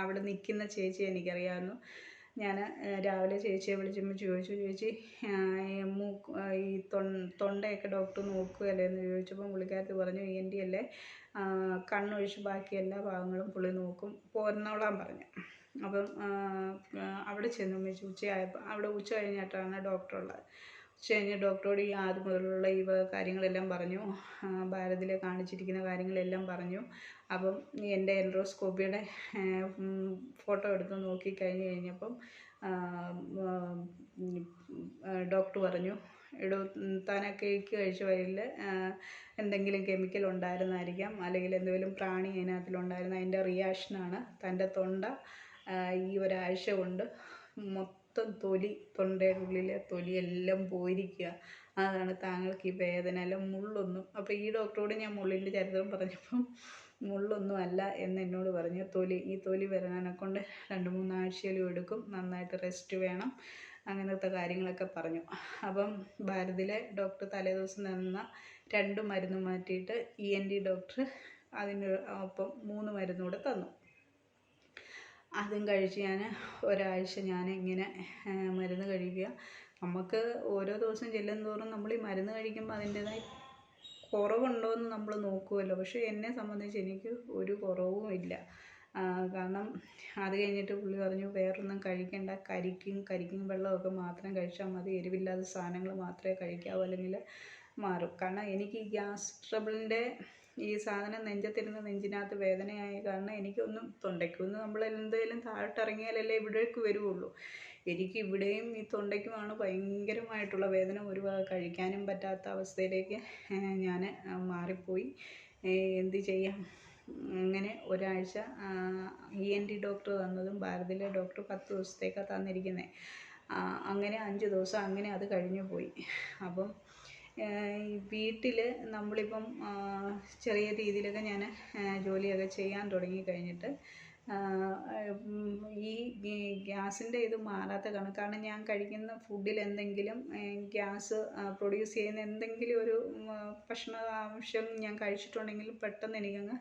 അവിടെ നിൽക്കുന്ന ചേച്ചി എനിക്കറിയാമായിരുന്നു. ഞാൻ രാവിലെ ചേച്ചിയെ വിളിച്ചപ്പോൾ ചോദിച്ചു ചേച്ചി മൂക്ക് ഈ തൊണ്ടയൊക്കെ ഡോക്ടർ നോക്കുകയല്ലേ? എന്ന് ചോദിച്ചപ്പോൾ പുള്ളിക്കാരത്തി പറഞ്ഞു ഇ എൻ ഡി അല്ലേ കണ്ണൊഴിച്ച് ബാക്കി എല്ലാ ഭാഗങ്ങളും പുള്ളി നോക്കും പോരുന്നോളാൻ പറഞ്ഞു. അപ്പം അവിടെ ചെന്നു ഉച്ചയായപ്പോൾ അവിടെ ഉച്ച കഴിഞ്ഞിട്ടാണ് ഡോക്ടറുള്ളത്. ഉച്ച കഴിഞ്ഞ് ഡോക്ടറോട് ഈ ആദ്യം മുതലുള്ള ഈ കാര്യങ്ങളെല്ലാം പറഞ്ഞു. ഭാരതിലെ കാണിച്ചിരിക്കുന്ന കാര്യങ്ങളെല്ലാം പറഞ്ഞു. അപ്പം എന്റെ എൻഡ്രോസ്കോപ്പിയുടെ ഫോട്ടോ എടുത്ത് നോക്കി കഴിഞ്ഞ് കഴിഞ്ഞപ്പം ഡോക്ടർ പറഞ്ഞു എടോ താൻ കേക്ക് കഴിച്ച വഴിയിൽ എന്തെങ്കിലും കെമിക്കൽ ഉണ്ടായിരുന്നായിരിക്കാം. അല്ലെങ്കിൽ എന്തെങ്കിലും പ്രാണി അതിനകത്തിലുണ്ടായിരുന്ന അതിന്റെ റിയാക്ഷനാണ് തന്റെ തൊണ്ട ഈ ഒരാഴ്ച കൊണ്ട് മൊത്തം തൊലി തൊണ്ടയുടെ ഉള്ളിലെ തൊലി എല്ലാം പോയിരിക്കുക. അതാണ് താങ്കൾക്ക് ഈ വേദന അല്ല മുള്ളൊന്നും. അപ്പോൾ ഈ ഡോക്ടറോട് ഞാൻ മുള്ളിന്റെ ചരിത്രം പറഞ്ഞപ്പം മുള്ളൊന്നും അല്ല എന്ന് എന്നോട് പറഞ്ഞു. തൊലി ഈ തൊലി വരാനെ കൊണ്ട് രണ്ട് മൂന്നാഴ്ചയിലും എടുക്കും നന്നായിട്ട് റെസ്റ്റ് വേണം അങ്ങനത്തെ കാര്യങ്ങളൊക്കെ പറഞ്ഞു. അപ്പം ഭാരതിലെ ഡോക്ടർ തലേദിവസം തന്ന രണ്ട് മരുന്ന് മാറ്റിയിട്ട് ഇ എൻ ഡി ഡോക്ടർ അതിന് ഒപ്പം മൂന്ന് മരുന്നുകൂടെ തന്നു. അതും കഴിച്ച് ഞാൻ ഒരാഴ്ച ഞാൻ ഇങ്ങനെ മരുന്ന് കഴിക്കുക. നമുക്ക് ഓരോ ദിവസം ചെല്ലും തോറും നമ്മൾ ഈ മരുന്ന് കഴിക്കുമ്പോൾ കുറവുണ്ടോ എന്ന് നമ്മൾ നോക്കുമല്ലോ പക്ഷേ എന്നെ സംബന്ധിച്ച് എനിക്ക് ഒരു കുറവും ഇല്ല. കാരണം അത് കഴിഞ്ഞിട്ട് പുള്ളി പറഞ്ഞു വേറൊന്നും കഴിക്കണ്ട. കരിക്കും കരിക്കും വെള്ളമൊക്കെ മാത്രം കഴിച്ചാൽ മതി. എരിവില്ലാത്ത സാധനങ്ങൾ മാത്രമേ കഴിക്കാവൂ. അല്ലെങ്കിൽ മാറും. കാരണം എനിക്ക് ഈ ഗ്യാസ് ട്രബിളിന്റെ ഈ സാധനം നെഞ്ചത്തിരുന്ന് നെഞ്ചിനകത്ത് വേദനയായ കാരണം എനിക്കൊന്നും തൊണ്ടയ്ക്കൊന്ന് നമ്മൾ എന്തെങ്കിലും താഴോട്ടിറങ്ങിയാലല്ലേ ഇവിടേക്ക് വരുവുള്ളൂ. എനിക്ക് ഇവിടെയും ഈ തൊണ്ടയ്ക്കുമാണ് ഭയങ്കരമായിട്ടുള്ള വേദന. ഒരു കഴിക്കാനും പറ്റാത്ത അവസ്ഥയിലേക്ക് ഞാൻ മാറിപ്പോയി. എന്ത് ചെയ്യാം? അങ്ങനെ ഒരാഴ്ച ഇ എൻ ടി ഡോക്ടർ തന്നതും ഭാരതിലെ ഡോക്ടർ പത്ത് ദിവസത്തേക്കാണ് തന്നിരിക്കുന്നത് അങ്ങനെ അഞ്ച് ദിവസം അങ്ങനെ അത് കഴിഞ്ഞു പോയി അപ്പം വീട്ടിൽ നമ്മളിപ്പം ചെറിയ രീതിയിലൊക്കെ ഞാൻ ജോലിയൊക്കെ ചെയ്യാൻ തുടങ്ങി കഴിഞ്ഞിട്ട് ഈ ഗ്യാസിന്റെ ഇത് മാറാത്ത കാരണം കാരണം ഞാൻ കഴിക്കുന്ന ഫുഡിൽ എന്തെങ്കിലും ഗ്യാസ് പ്രൊഡ്യൂസ് ചെയ്യുന്ന എന്തെങ്കിലും ഒരു ഭക്ഷണാംശം ഞാൻ കഴിച്ചിട്ടുണ്ടെങ്കിൽ പെട്ടെന്ന് എനിക്കങ്ങ്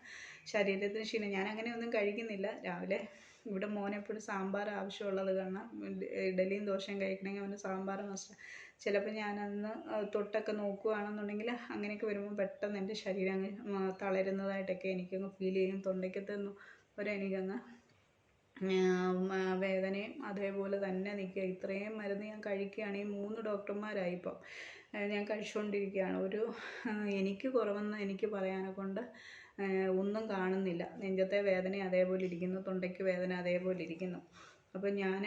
ശരീരത്തിന് ക്ഷീണം. ഞാൻ അങ്ങനെ ഒന്നും കഴിക്കുന്നില്ല. രാവിലെ ഇവിടെ മോനെപ്പോഴും സാമ്പാർ ആവശ്യമുള്ളത് കാരണം ഇഡലിയും ദോശയും കഴിക്കണമെങ്കിൽ അവന് സാമ്പാർ മസ്റ്റ്. ചിലപ്പോൾ ഞാനന്ന് തൊട്ടൊക്കെ നോക്കുകയാണെന്നുണ്ടെങ്കിൽ അങ്ങനെയൊക്കെ വരുമ്പോൾ പെട്ടെന്ന് എന്റെ ശരീരം അങ്ങ് തളരുന്നതായിട്ടൊക്കെ എനിക്കങ്ങ് ഫീൽ ചെയ്യും. തൊണ്ടയ്ക്കത്തൊന്നും ഒരു എനിക്കങ്ങ് വേദനയും അതേപോലെ തന്നെ നിൽക്കുക. ഇത്രയും മരുന്ന് ഞാൻ കഴിക്കുകയാണെങ്കിൽ മൂന്ന് ഡോക്ടർമാരായി ഇപ്പം. ഞാൻ കഴിച്ചുകൊണ്ടിരിക്കുകയാണ്. ഒരു എനിക്ക് കുറവെന്ന് എനിക്ക് പറയാനെ കൊണ്ട് ഒന്നും കാണുന്നില്ല. നെഞ്ചത്തെ വേദന അതേപോലെ ഇരിക്കുന്നു. തൊണ്ടയ്ക്ക് വേദന അതേപോലെ ഇരിക്കുന്നു. അപ്പം ഞാൻ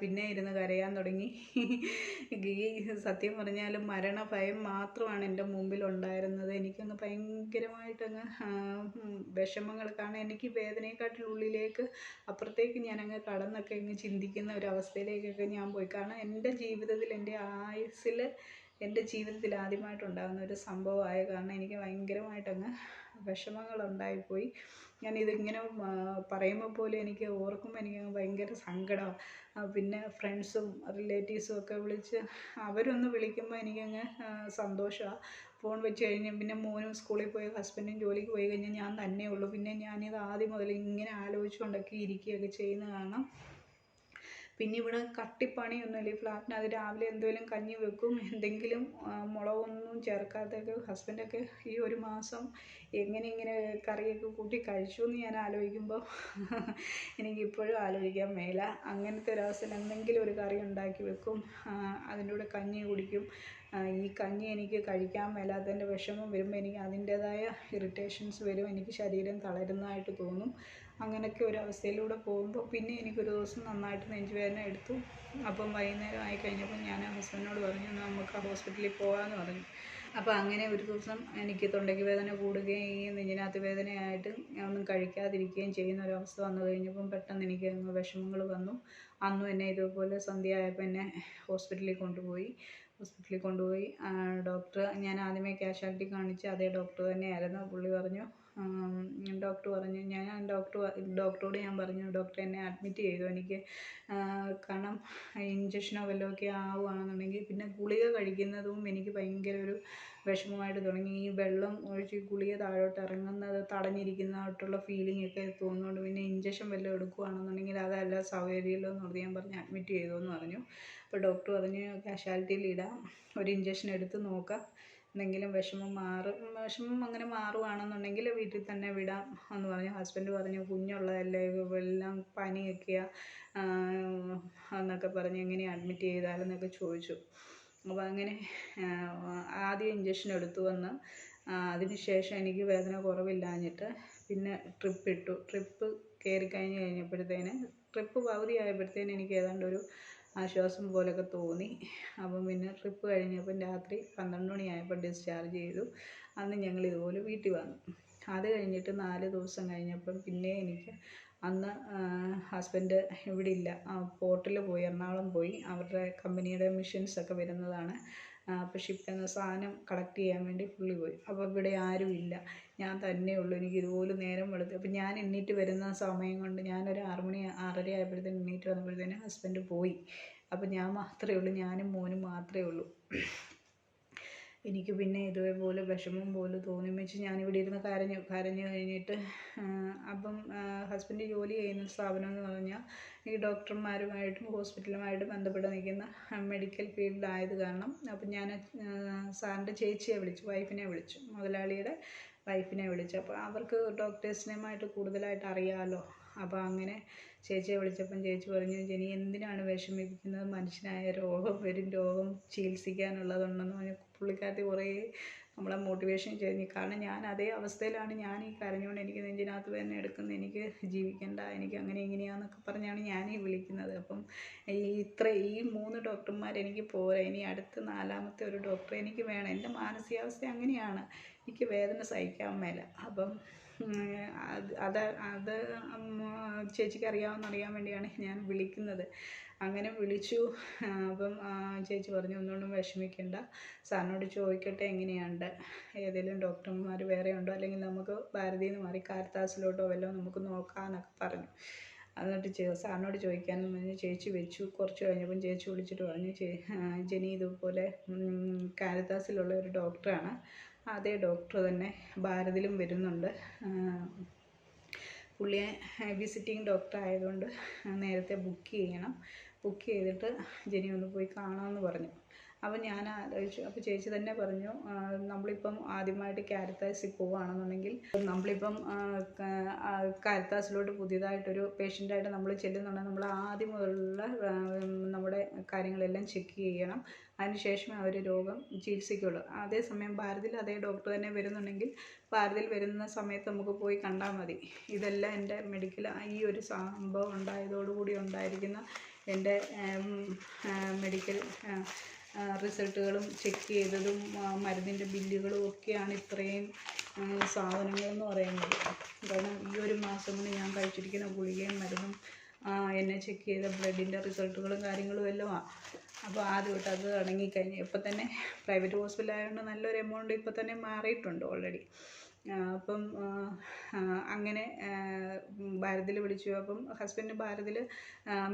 പിന്നെ ഇരുന്ന് കരയാൻ തുടങ്ങി. ഈ സത്യം പറഞ്ഞാൽ മരണഭയം മാത്രമാണ് എന്റെ മുമ്പിൽ ഉണ്ടായിരുന്നത്. എനിക്കങ്ങ് ഭയങ്കരമായിട്ടങ്ങ് വിഷമങ്ങൾ കാരണം എനിക്ക് വേദനയെക്കാട്ടിൽ ഉള്ളിലേക്ക് അപ്പുറത്തേക്ക് ഞാനങ്ങ് കടന്നൊക്കെ അങ്ങ് ചിന്തിക്കുന്ന ഒരു അവസ്ഥയിലേക്കൊക്കെ ഞാൻ പോയി. കാരണം എന്റെ ജീവിതത്തിൽ എന്റെ ആയുസ്സിൽ എന്റെ ജീവിതത്തിൽ ആദ്യമായിട്ടുണ്ടാകുന്ന ഒരു സംഭവമായ കാരണം എനിക്ക് ഭയങ്കരമായിട്ടങ്ങ് വിഷമങ്ങളുണ്ടായിപ്പോയി. ഞാനിതിങ്ങനെ പറയുമ്പോൾ പോലും എനിക്ക് ഓർക്കുമ്പോൾ എനിക്ക് ഭയങ്കര സങ്കടമാണ് പിന്നെ ഫ്രണ്ട്സും റിലേറ്റീവ്സും ഒക്കെ വിളിച്ച് അവരൊന്ന് വിളിക്കുമ്പോൾ എനിക്കങ്ങ് സന്തോഷമാണ് ഫോൺ വെച്ച് കഴിഞ്ഞ് പിന്നെ മോനും സ്കൂളിൽ പോയി ഹസ്ബൻഡും ജോലിക്ക് പോയി കഴിഞ്ഞാൽ ഞാൻ തന്നെ ഉള്ളൂ പിന്നെ ഞാനിത് ആദ്യം മുതൽ ഇങ്ങനെ ആലോചിച്ചുകൊണ്ടൊക്കെ ഇരിക്കുകയൊക്കെ ചെയ്യുന്ന കാരണം പിന്നെ ഇവിടെ കട്ടിപ്പണിയൊന്നുമില്ല ഈ ഫ്ലാറ്റിനകത്ത് രാവിലെ എന്തെങ്കിലും കഞ്ഞി വെക്കും എന്തെങ്കിലും മുളകൊന്നും ചേർക്കാത്തൊക്കെ ഹസ്ബൻഡൊക്കെ ഈ ഒരു മാസം എങ്ങനെ ഇങ്ങനെ കറിയൊക്കെ കൂട്ടി കഴിച്ചു എന്ന് ഞാൻ ആലോചിക്കുമ്പോൾ എനിക്കിപ്പോഴും ആലോചിക്കാൻ മേല. അങ്ങനത്തെ ഒരവസരം എന്തെങ്കിലും ഒരു കറി ഉണ്ടാക്കി വെക്കും അതിന്റെ കൂടെ കഞ്ഞി കുടിക്കും. ഈ കഞ്ഞി എനിക്ക് കഴിക്കാൻ മേലാത്തതിന്റെ വിഷമം വരുമ്പോൾ എനിക്ക് അതിന്റേതായ ഇറിറ്റേഷൻസ് വരും എനിക്ക് ശരീരം തളരുന്നതായിട്ട് തോന്നും. അങ്ങനെയൊക്കെ ഒരു അവസ്ഥയിലൂടെ പോകുമ്പോൾ പിന്നെ എനിക്കൊരു ദിവസം നന്നായിട്ട് നെഞ്ചുവേദന എടുത്തു. അപ്പം വൈകുന്നേരം ആയി കഴിഞ്ഞപ്പോൾ ഞാൻ ഹസ്ബൻഡിനോട് പറഞ്ഞു നമുക്ക് ആ ഹോസ്പിറ്റലിൽ പോകാമെന്ന് പറഞ്ഞു. അപ്പോൾ അങ്ങനെ ഒരു ദിവസം എനിക്ക് തൊണ്ടയ്ക്ക് വേദന കൂടുകയും ഈ നെഞ്ചിനകത്ത് വേദനയായിട്ട് ഒന്നും കഴിക്കാതിരിക്കുകയും ചെയ്യുന്ന ഒരു അവസ്ഥ വന്നു കഴിഞ്ഞപ്പം പെട്ടെന്ന് എനിക്ക് അങ്ങ് വിഷമങ്ങൾ വന്നു. അന്നും എന്നെ ഇതുപോലെ സന്ധ്യ ആയപ്പോൾ എന്നെ ഹോസ്പിറ്റലിൽ കൊണ്ടുപോയി. ഹോസ്പിറ്റലിൽ കൊണ്ടുപോയി. ഡോക്ടർ ഞാൻ ആദ്യമേ കാഷ്വാലിറ്റി കാണിച്ച് അതേ ഡോക്ടർ തന്നെയായിരുന്നു. പുള്ളി പറഞ്ഞു ഡോക്ടർ പറഞ്ഞു ഞാൻ ഡോക്ടർ ഡോക്ടറോട് ഞാൻ പറഞ്ഞു ഡോക്ടർ എന്നെ അഡ്മിറ്റ് ചെയ്തു? എനിക്ക് കാരണം ഇഞ്ചക്ഷനോ വല്ലതുമൊക്കെ ആവുകയാണെന്നുണ്ടെങ്കിൽ പിന്നെ ഗുളിക കഴിക്കുന്നതും എനിക്ക് ഭയങ്കര ഒരു വിഷമമായിട്ട് തുടങ്ങി. ഈ വെള്ളം ഒഴിച്ച് ഗുളിക താഴോട്ട് ഇറങ്ങുന്നത് തടഞ്ഞിരിക്കുന്നതായിട്ടുള്ള ഫീലിംഗ് ഒക്കെ തോന്നുന്നുണ്ട്. പിന്നെ ഇഞ്ചക്ഷൻ വല്ലതും എടുക്കുകയാണെന്നുണ്ടെങ്കിൽ അതല്ല സൗകര്യമില്ലോ എന്ന് പറഞ്ഞ് ഞാൻ പറഞ്ഞ് അഡ്മിറ്റ് ചെയ്തു? എന്ന് പറഞ്ഞു. അപ്പോൾ ഡോക്ടർ പറഞ്ഞു കാഷ്വാലിറ്റിയിൽ ഇടാം. ഒരു ഇഞ്ചക്ഷൻ എടുത്ത് നോക്കാം. എന്തെങ്കിലും വിഷമം മാറും. വിഷമം അങ്ങനെ മാറുകയാണെന്നുണ്ടെങ്കിൽ വീട്ടിൽ തന്നെ വിടാം എന്ന് പറഞ്ഞു. ഹസ്ബൻഡ് പറഞ്ഞു കുഞ്ഞുള്ളതല്ലേ എല്ലാം പനിയൊക്കെയാ ആ, എന്നൊക്കെ പറഞ്ഞ് എങ്ങനെ അഡ്മിറ്റ് ചെയ്താലെന്നൊക്കെ ചോദിച്ചു. അപ്പോൾ അങ്ങനെ ആദ്യം ഇഞ്ചക്ഷൻ എടുത്തു വന്ന് അതിനുശേഷം അതിന് ശേഷം എനിക്ക് വേദന കുറവില്ലാഞ്ഞിട്ട് പിന്നെ ട്രിപ്പ് ഇട്ടു. ട്രിപ്പ് കയറി കഴിഞ്ഞ് കഴിഞ്ഞപ്പോഴത്തേന് ട്രിപ്പ് പകുതി ആയപ്പോഴത്തേന് എനിക്ക് ഏതാണ്ട് ഒരു ആശ്വാസം പോലെയൊക്കെ തോന്നി. അപ്പം പിന്നെ ട്രിപ്പ് കഴിഞ്ഞപ്പം രാത്രി പന്ത്രണ്ട് മണിയായപ്പോൾ ഡിസ്ചാർജ് ചെയ്തു. അന്ന് ഞങ്ങൾ ഇതുപോലെ വീട്ടിൽ വന്നു. അത് കഴിഞ്ഞിട്ട് നാല് ദിവസം കഴിഞ്ഞപ്പം പിന്നെ എനിക്ക് അന്ന് ഹസ്ബൻഡ് ഇവിടെ ഇല്ല. പോർട്ടിൽ പോയി എറണാകുളം പോയി. അവരുടെ കമ്പനിയുടെ മിഷൻസ് ഒക്കെ വരുന്നതാണ്. അപ്പോൾ ഷിപ്പ് എന്ന സാധനം കളക്ട് ചെയ്യാൻ വേണ്ടി പുള്ളി പോയി. അപ്പോൾ ഇവിടെ ആരും ഇല്ല. ഞാൻ തന്നെ ഉള്ളൂ. എനിക്ക് ഇതുപോലെ നേരം വെളുത്തു. അപ്പോൾ ഞാൻ എണ്ണീറ്റ് വരുന്ന സമയം കൊണ്ട് ഞാനൊരു ആറ് മണി ആറര ആയപ്പോഴത്തേന് എണ്ണീറ്റ് വന്നപ്പോഴത്തേന് ഹസ്ബൻഡ് പോയി. അപ്പോൾ ഞാൻ മാത്രമേ ഉള്ളൂ. ഞാനും മോനും മാത്രമേ ഉള്ളൂ. എനിക്ക് പിന്നെ ഇതേപോലെ വിഷമം പോലെ തോന്നി. വെച്ച് ഞാനിവിടെ ഇരുന്ന് കരഞ്ഞു കരഞ്ഞു കഴിഞ്ഞിട്ട് അപ്പം ഹസ്ബൻഡ് ജോലി ചെയ്യുന്ന സ്ഥാപനം എന്ന് പറഞ്ഞാൽ ഈ ഡോക്ടർമാരുമായിട്ടും ഹോസ്പിറ്റലുമായിട്ടും ബന്ധപ്പെട്ട് നിൽക്കുന്ന മെഡിക്കൽ ഫീൽഡായത് കാരണം അപ്പം ഞാൻ സാറിന്റെ ചേച്ചിയെ വിളിച്ചു വൈഫിനെ വിളിച്ചു മുതലാളിയുടെ വൈഫിനെ വിളിച്ചു. അപ്പോൾ അവർക്ക് ഡോക്ടേഴ്സിനുമായിട്ട് കൂടുതലായിട്ട് അറിയാമല്ലോ അപ്പോൾ അങ്ങനെ ചേച്ചിയെ വിളിച്ചപ്പം ചേച്ചി പറഞ്ഞു ജെനി എന്തിനാണ് വിഷമിപ്പിക്കുന്നത്? മനുഷ്യനായ രോഗം വരും രോഗം ചികിത്സിക്കാനുള്ളതുണ്ടെന്ന് പറഞ്ഞു പുള്ളിക്കാരത്തി കുറേ നമ്മളെ മോട്ടിവേഷൻ ചെയ്തു. കാരണം ഞാൻ അതേ അവസ്ഥയിലാണ് ഞാൻ ഈ കരഞ്ഞുകൊണ്ട് എനിക്ക് നെഞ്ചിനകത്ത് തന്നെ എടുക്കുന്നു എനിക്ക് ജീവിക്കണ്ട എനിക്ക് അങ്ങനെ ഇങ്ങനെയാന്നൊക്കെ പറഞ്ഞാണ് ഞാൻ ഈ വിളിക്കുന്നത്. അപ്പം ഈ ഇത്ര ഈ മൂന്ന് ഡോക്ടർമാർ എനിക്ക് പോരാ. ഇനി അടുത്ത നാലാമത്തെ ഒരു ഡോക്ടറെ എനിക്ക് വേണം. എന്റെ മാനസികാവസ്ഥ അങ്ങനെയാണ്. എനിക്ക് വേദന സഹിക്കാൻ മേല. അപ്പം അത് അത് ചേച്ചിക്ക് അറിയാമെന്ന് അറിയാൻ വേണ്ടിയാണ് ഞാൻ വിളിക്കുന്നത്. അങ്ങനെ വിളിച്ചു. അപ്പം ചേച്ചി പറഞ്ഞു ഒന്നുകൊണ്ടും വിഷമിക്കേണ്ട. സാറിനോട് ചോദിക്കട്ടെ എങ്ങനെയുണ്ട്? ഏതെങ്കിലും ഡോക്ടർമാർ വേറെ ഉണ്ടോ? അല്ലെങ്കിൽ നമുക്ക് ഭാരതിയിൽ മാറി കാരിത്താസിലോട്ടോ വല്ലതും നമുക്ക് നോക്കാമെന്നൊക്കെ പറഞ്ഞു. എന്നിട്ട് സാറിനോട് ചോദിക്കാമെന്ന് പറഞ്ഞ്. ചേച്ചി വെച്ചു. കുറച്ച് കഴിഞ്ഞപ്പം ചേച്ചി വിളിച്ചിട്ട് പറഞ്ഞു ജെനി ഇതുപോലെ കാരിത്താസിലുള്ള ഒരു ഡോക്ടറാണ്. അതേ ഡോക്ടർ തന്നെ ഭാരതിലും വരുന്നുണ്ട്. പുള്ളിയെ വിസിറ്റിംഗ് ഡോക്ടർ ആയതുകൊണ്ട് നേരത്തെ ബുക്ക് ചെയ്യണം. ബുക്ക് ചെയ്തിട്ട് ജെനി ഒന്ന് പോയി കാണാമെന്ന് പറഞ്ഞു. അപ്പോൾ ഞാൻ ആലോചിച്ചു അപ്പോൾ ചേച്ചി തന്നെ പറഞ്ഞു നമ്മളിപ്പം ആദ്യമായിട്ട് കാരിത്താസിൽ പോവുകയാണെന്നുണ്ടെങ്കിൽ നമ്മളിപ്പം കാരത്താസിലോട്ട് പുതിയതായിട്ടൊരു പേഷ്യന്റായിട്ട് നമ്മൾ ചെല്ലുന്നുണ്ടെങ്കിൽ നമ്മൾ ആദ്യം മുതലുള്ള നമ്മുടെ കാര്യങ്ങളെല്ലാം ചെക്ക് ചെയ്യണം. അതിനുശേഷമേ അവർ രോഗം ചികിത്സിക്കുള്ളൂ. അതേസമയം ഭാരതിൽ അതേ ഡോക്ടർ തന്നെ വരുന്നുണ്ടെങ്കിൽ ഭാരതിൽ വരുന്ന സമയത്ത് നമുക്ക് പോയി കണ്ടാൽ മതി. ഇതെല്ലാം എന്റെ മെഡിക്കൽ ഈ ഒരു സംഭവം ഉണ്ടായതോടുകൂടി ഉണ്ടായിരിക്കുന്ന എന്റെ മെഡിക്കൽ റിസൾട്ടുകളും ചെക്ക് ചെയ്തതും മരുന്നിന്റെ ബില്ലുകളും ഒക്കെയാണ് ഇത്രയും സാധനങ്ങളെന്ന് പറയുന്നത്. കാരണം ഈ ഒരു മാസം കൊണ്ട് ഞാൻ കഴിച്ചിരിക്കുന്ന ഗുളികയും മരുന്നും എന്നെ ചെക്ക് ചെയ്ത ബ്ലഡിന്റെ റിസൾട്ടുകളും കാര്യങ്ങളും എല്ലാം ആ. അപ്പോൾ ആദ്യമായിട്ട് അത് അടങ്ങിക്കഴിഞ്ഞ് ഇപ്പം തന്നെ പ്രൈവറ്റ് ഹോസ്പിറ്റൽ ആയതുകൊണ്ട് നല്ലൊരു എമൗണ്ട് ഇപ്പം തന്നെ മാറിയിട്ടുണ്ട് ഓൾറെഡി അപ്പം അങ്ങനെ ഭാരതിൽ വിളിച്ചു. അപ്പം ഹസ്ബൻഡ് ഭാരതിൽ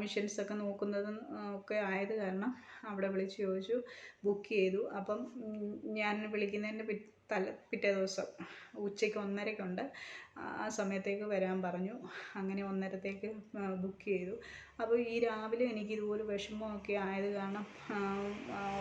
മിഷൻസ് ഒക്കെ നോക്കുന്നതും ഒക്കെ ആയത് കാരണം അവിടെ വിളിച്ചു ചോദിച്ചു ബുക്ക് ചെയ്തു. അപ്പം ഞാൻ വിളിക്കുന്നതിന്റെ പിറ്റ് തല പിറ്റേ ദിവസം ഉച്ചയ്ക്ക് ഒന്നരയ്ക്കുണ്ട്. ആ സമയത്തേക്ക് വരാൻ പറഞ്ഞു. അങ്ങനെ ഒന്നരത്തേക്ക് ബുക്ക് ചെയ്തു. അപ്പോൾ ഈ രാവിലെ എനിക്ക് ഇതുപോലെ വിഷമമൊക്കെ ആയത് കാരണം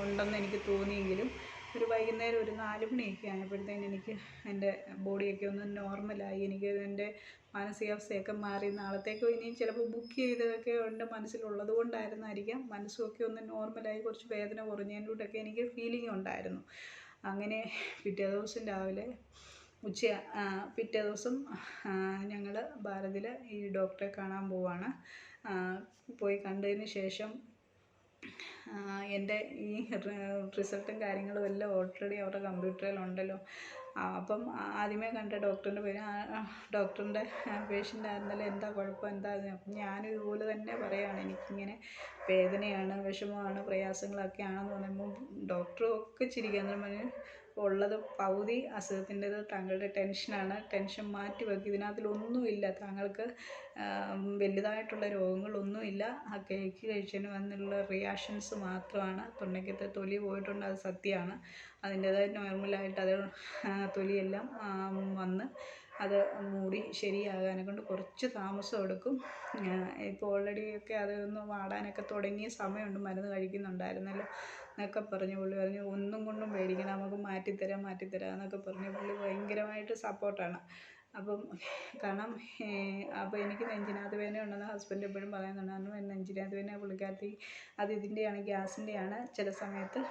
ഉണ്ടെന്ന് എനിക്ക് തോന്നിയെങ്കിലും ഒരു വൈകുന്നേരം ഒരു നാല് മണിയൊക്കെ ആയപ്പോഴത്തേന് എനിക്ക് എന്റെ ബോഡിയൊക്കെ ഒന്ന് നോർമലായി. എനിക്ക് എന്റെ മാനസികാവസ്ഥയൊക്കെ മാറി. നാളത്തേക്ക് ഇനിയും ചിലപ്പോൾ ബുക്ക് ചെയ്തതൊക്കെ എന്റെ മനസ്സിലുള്ളത് കൊണ്ടായിരുന്നായിരിക്കാം. മനസ്സുമൊക്കെ ഒന്ന് നോർമലായി. കുറച്ച് വേദന കുറഞ്ഞതിന്റെ എനിക്ക് ഫീലിംഗ് ഉണ്ടായിരുന്നു. അങ്ങനെ പിറ്റേ ദിവസം രാവിലെ ഉച്ച പിറ്റേ ദിവസം ഞങ്ങൾ ഭാരതിൽ ഈ ഡോക്ടറെ കാണാൻ പോവാണ്. പോയി കണ്ടതിന് ശേഷം എന്റെ ഈ റിസൾട്ടും കാര്യങ്ങളും എല്ലാം ഓൾറെഡി അവരുടെ കമ്പ്യൂട്ടറിലുണ്ടല്ലോ അപ്പം ആദ്യമേ കണ്ട ഡോക്ടറിന്റെ പേര് ഡോക്ടറിന്റെ പേഷ്യന്റ് ആയിരുന്നല്ലോ എന്താ കുഴപ്പം എന്താ? അപ്പം ഞാനും ഇതുപോലെ തന്നെ പറയുകയാണ് എനിക്കിങ്ങനെ വേദനയാണ് വിഷമമാണ് പ്രയാസങ്ങളൊക്കെ ആണെന്ന് പറയുമ്പോൾ ഡോക്ടറും ഒക്കെ ചിരിക്കാൻ പറഞ്ഞു ഉള്ളത് പകുതി അസുഖത്തിന്റെത് താങ്കളുടെ ടെൻഷനാണ്. ടെൻഷൻ മാറ്റി വെക്കുക ഇതിനകത്തിലൊന്നുമില്ല. താങ്കൾക്ക് വലുതായിട്ടുള്ള രോഗങ്ങളൊന്നുമില്ല. ആ കേക്ക് കഴിച്ചതിന് വന്നുള്ള റിയാക്ഷൻസ് മാത്രമാണ്. തൊണ്ടയ്ക്കത്തെ തൊലി പോയിട്ടുണ്ട്. അത് സത്യമാണ്. അതിന്റേതായ നോർമലായിട്ട് അത് തൊലിയെല്ലാം വന്ന് അത് മൂടി ശരിയാകാനെ കൊണ്ട് കുറച്ച് താമസം എടുക്കും. ഇപ്പോൾ ഓൾറെഡി ഒക്കെ അതൊന്ന് വാടാനൊക്കെ തുടങ്ങിയ സമയമുണ്ട്. മരുന്ന് കഴിക്കുന്നുണ്ടായിരുന്നല്ലോ. എന്നൊക്കെ പറഞ്ഞു പുള്ളി പറഞ്ഞു ഒന്നും കൊണ്ടും പേടിക്കണം നമുക്ക് മാറ്റിത്തരാം മാറ്റിത്തരാം എന്നൊക്കെ പറഞ്ഞു. പുള്ളി ഭയങ്കരമായിട്ട് സപ്പോർട്ടാണ് അപ്പം കാരണം അപ്പോൾ എനിക്ക് നെഞ്ചിനകത്ത് വേദന ഉണ്ടെന്ന് ഹസ്ബൻഡ് എപ്പോഴും പറയുന്നുണ്ട്. "എൻ നെഞ്ചിനകത്ത് വേദന പുള്ളിക്കാരത്തി അത് ഇതിന്റെയാണ് ഗ്യാസിന്റെയാണ് ചില സമയത്ത്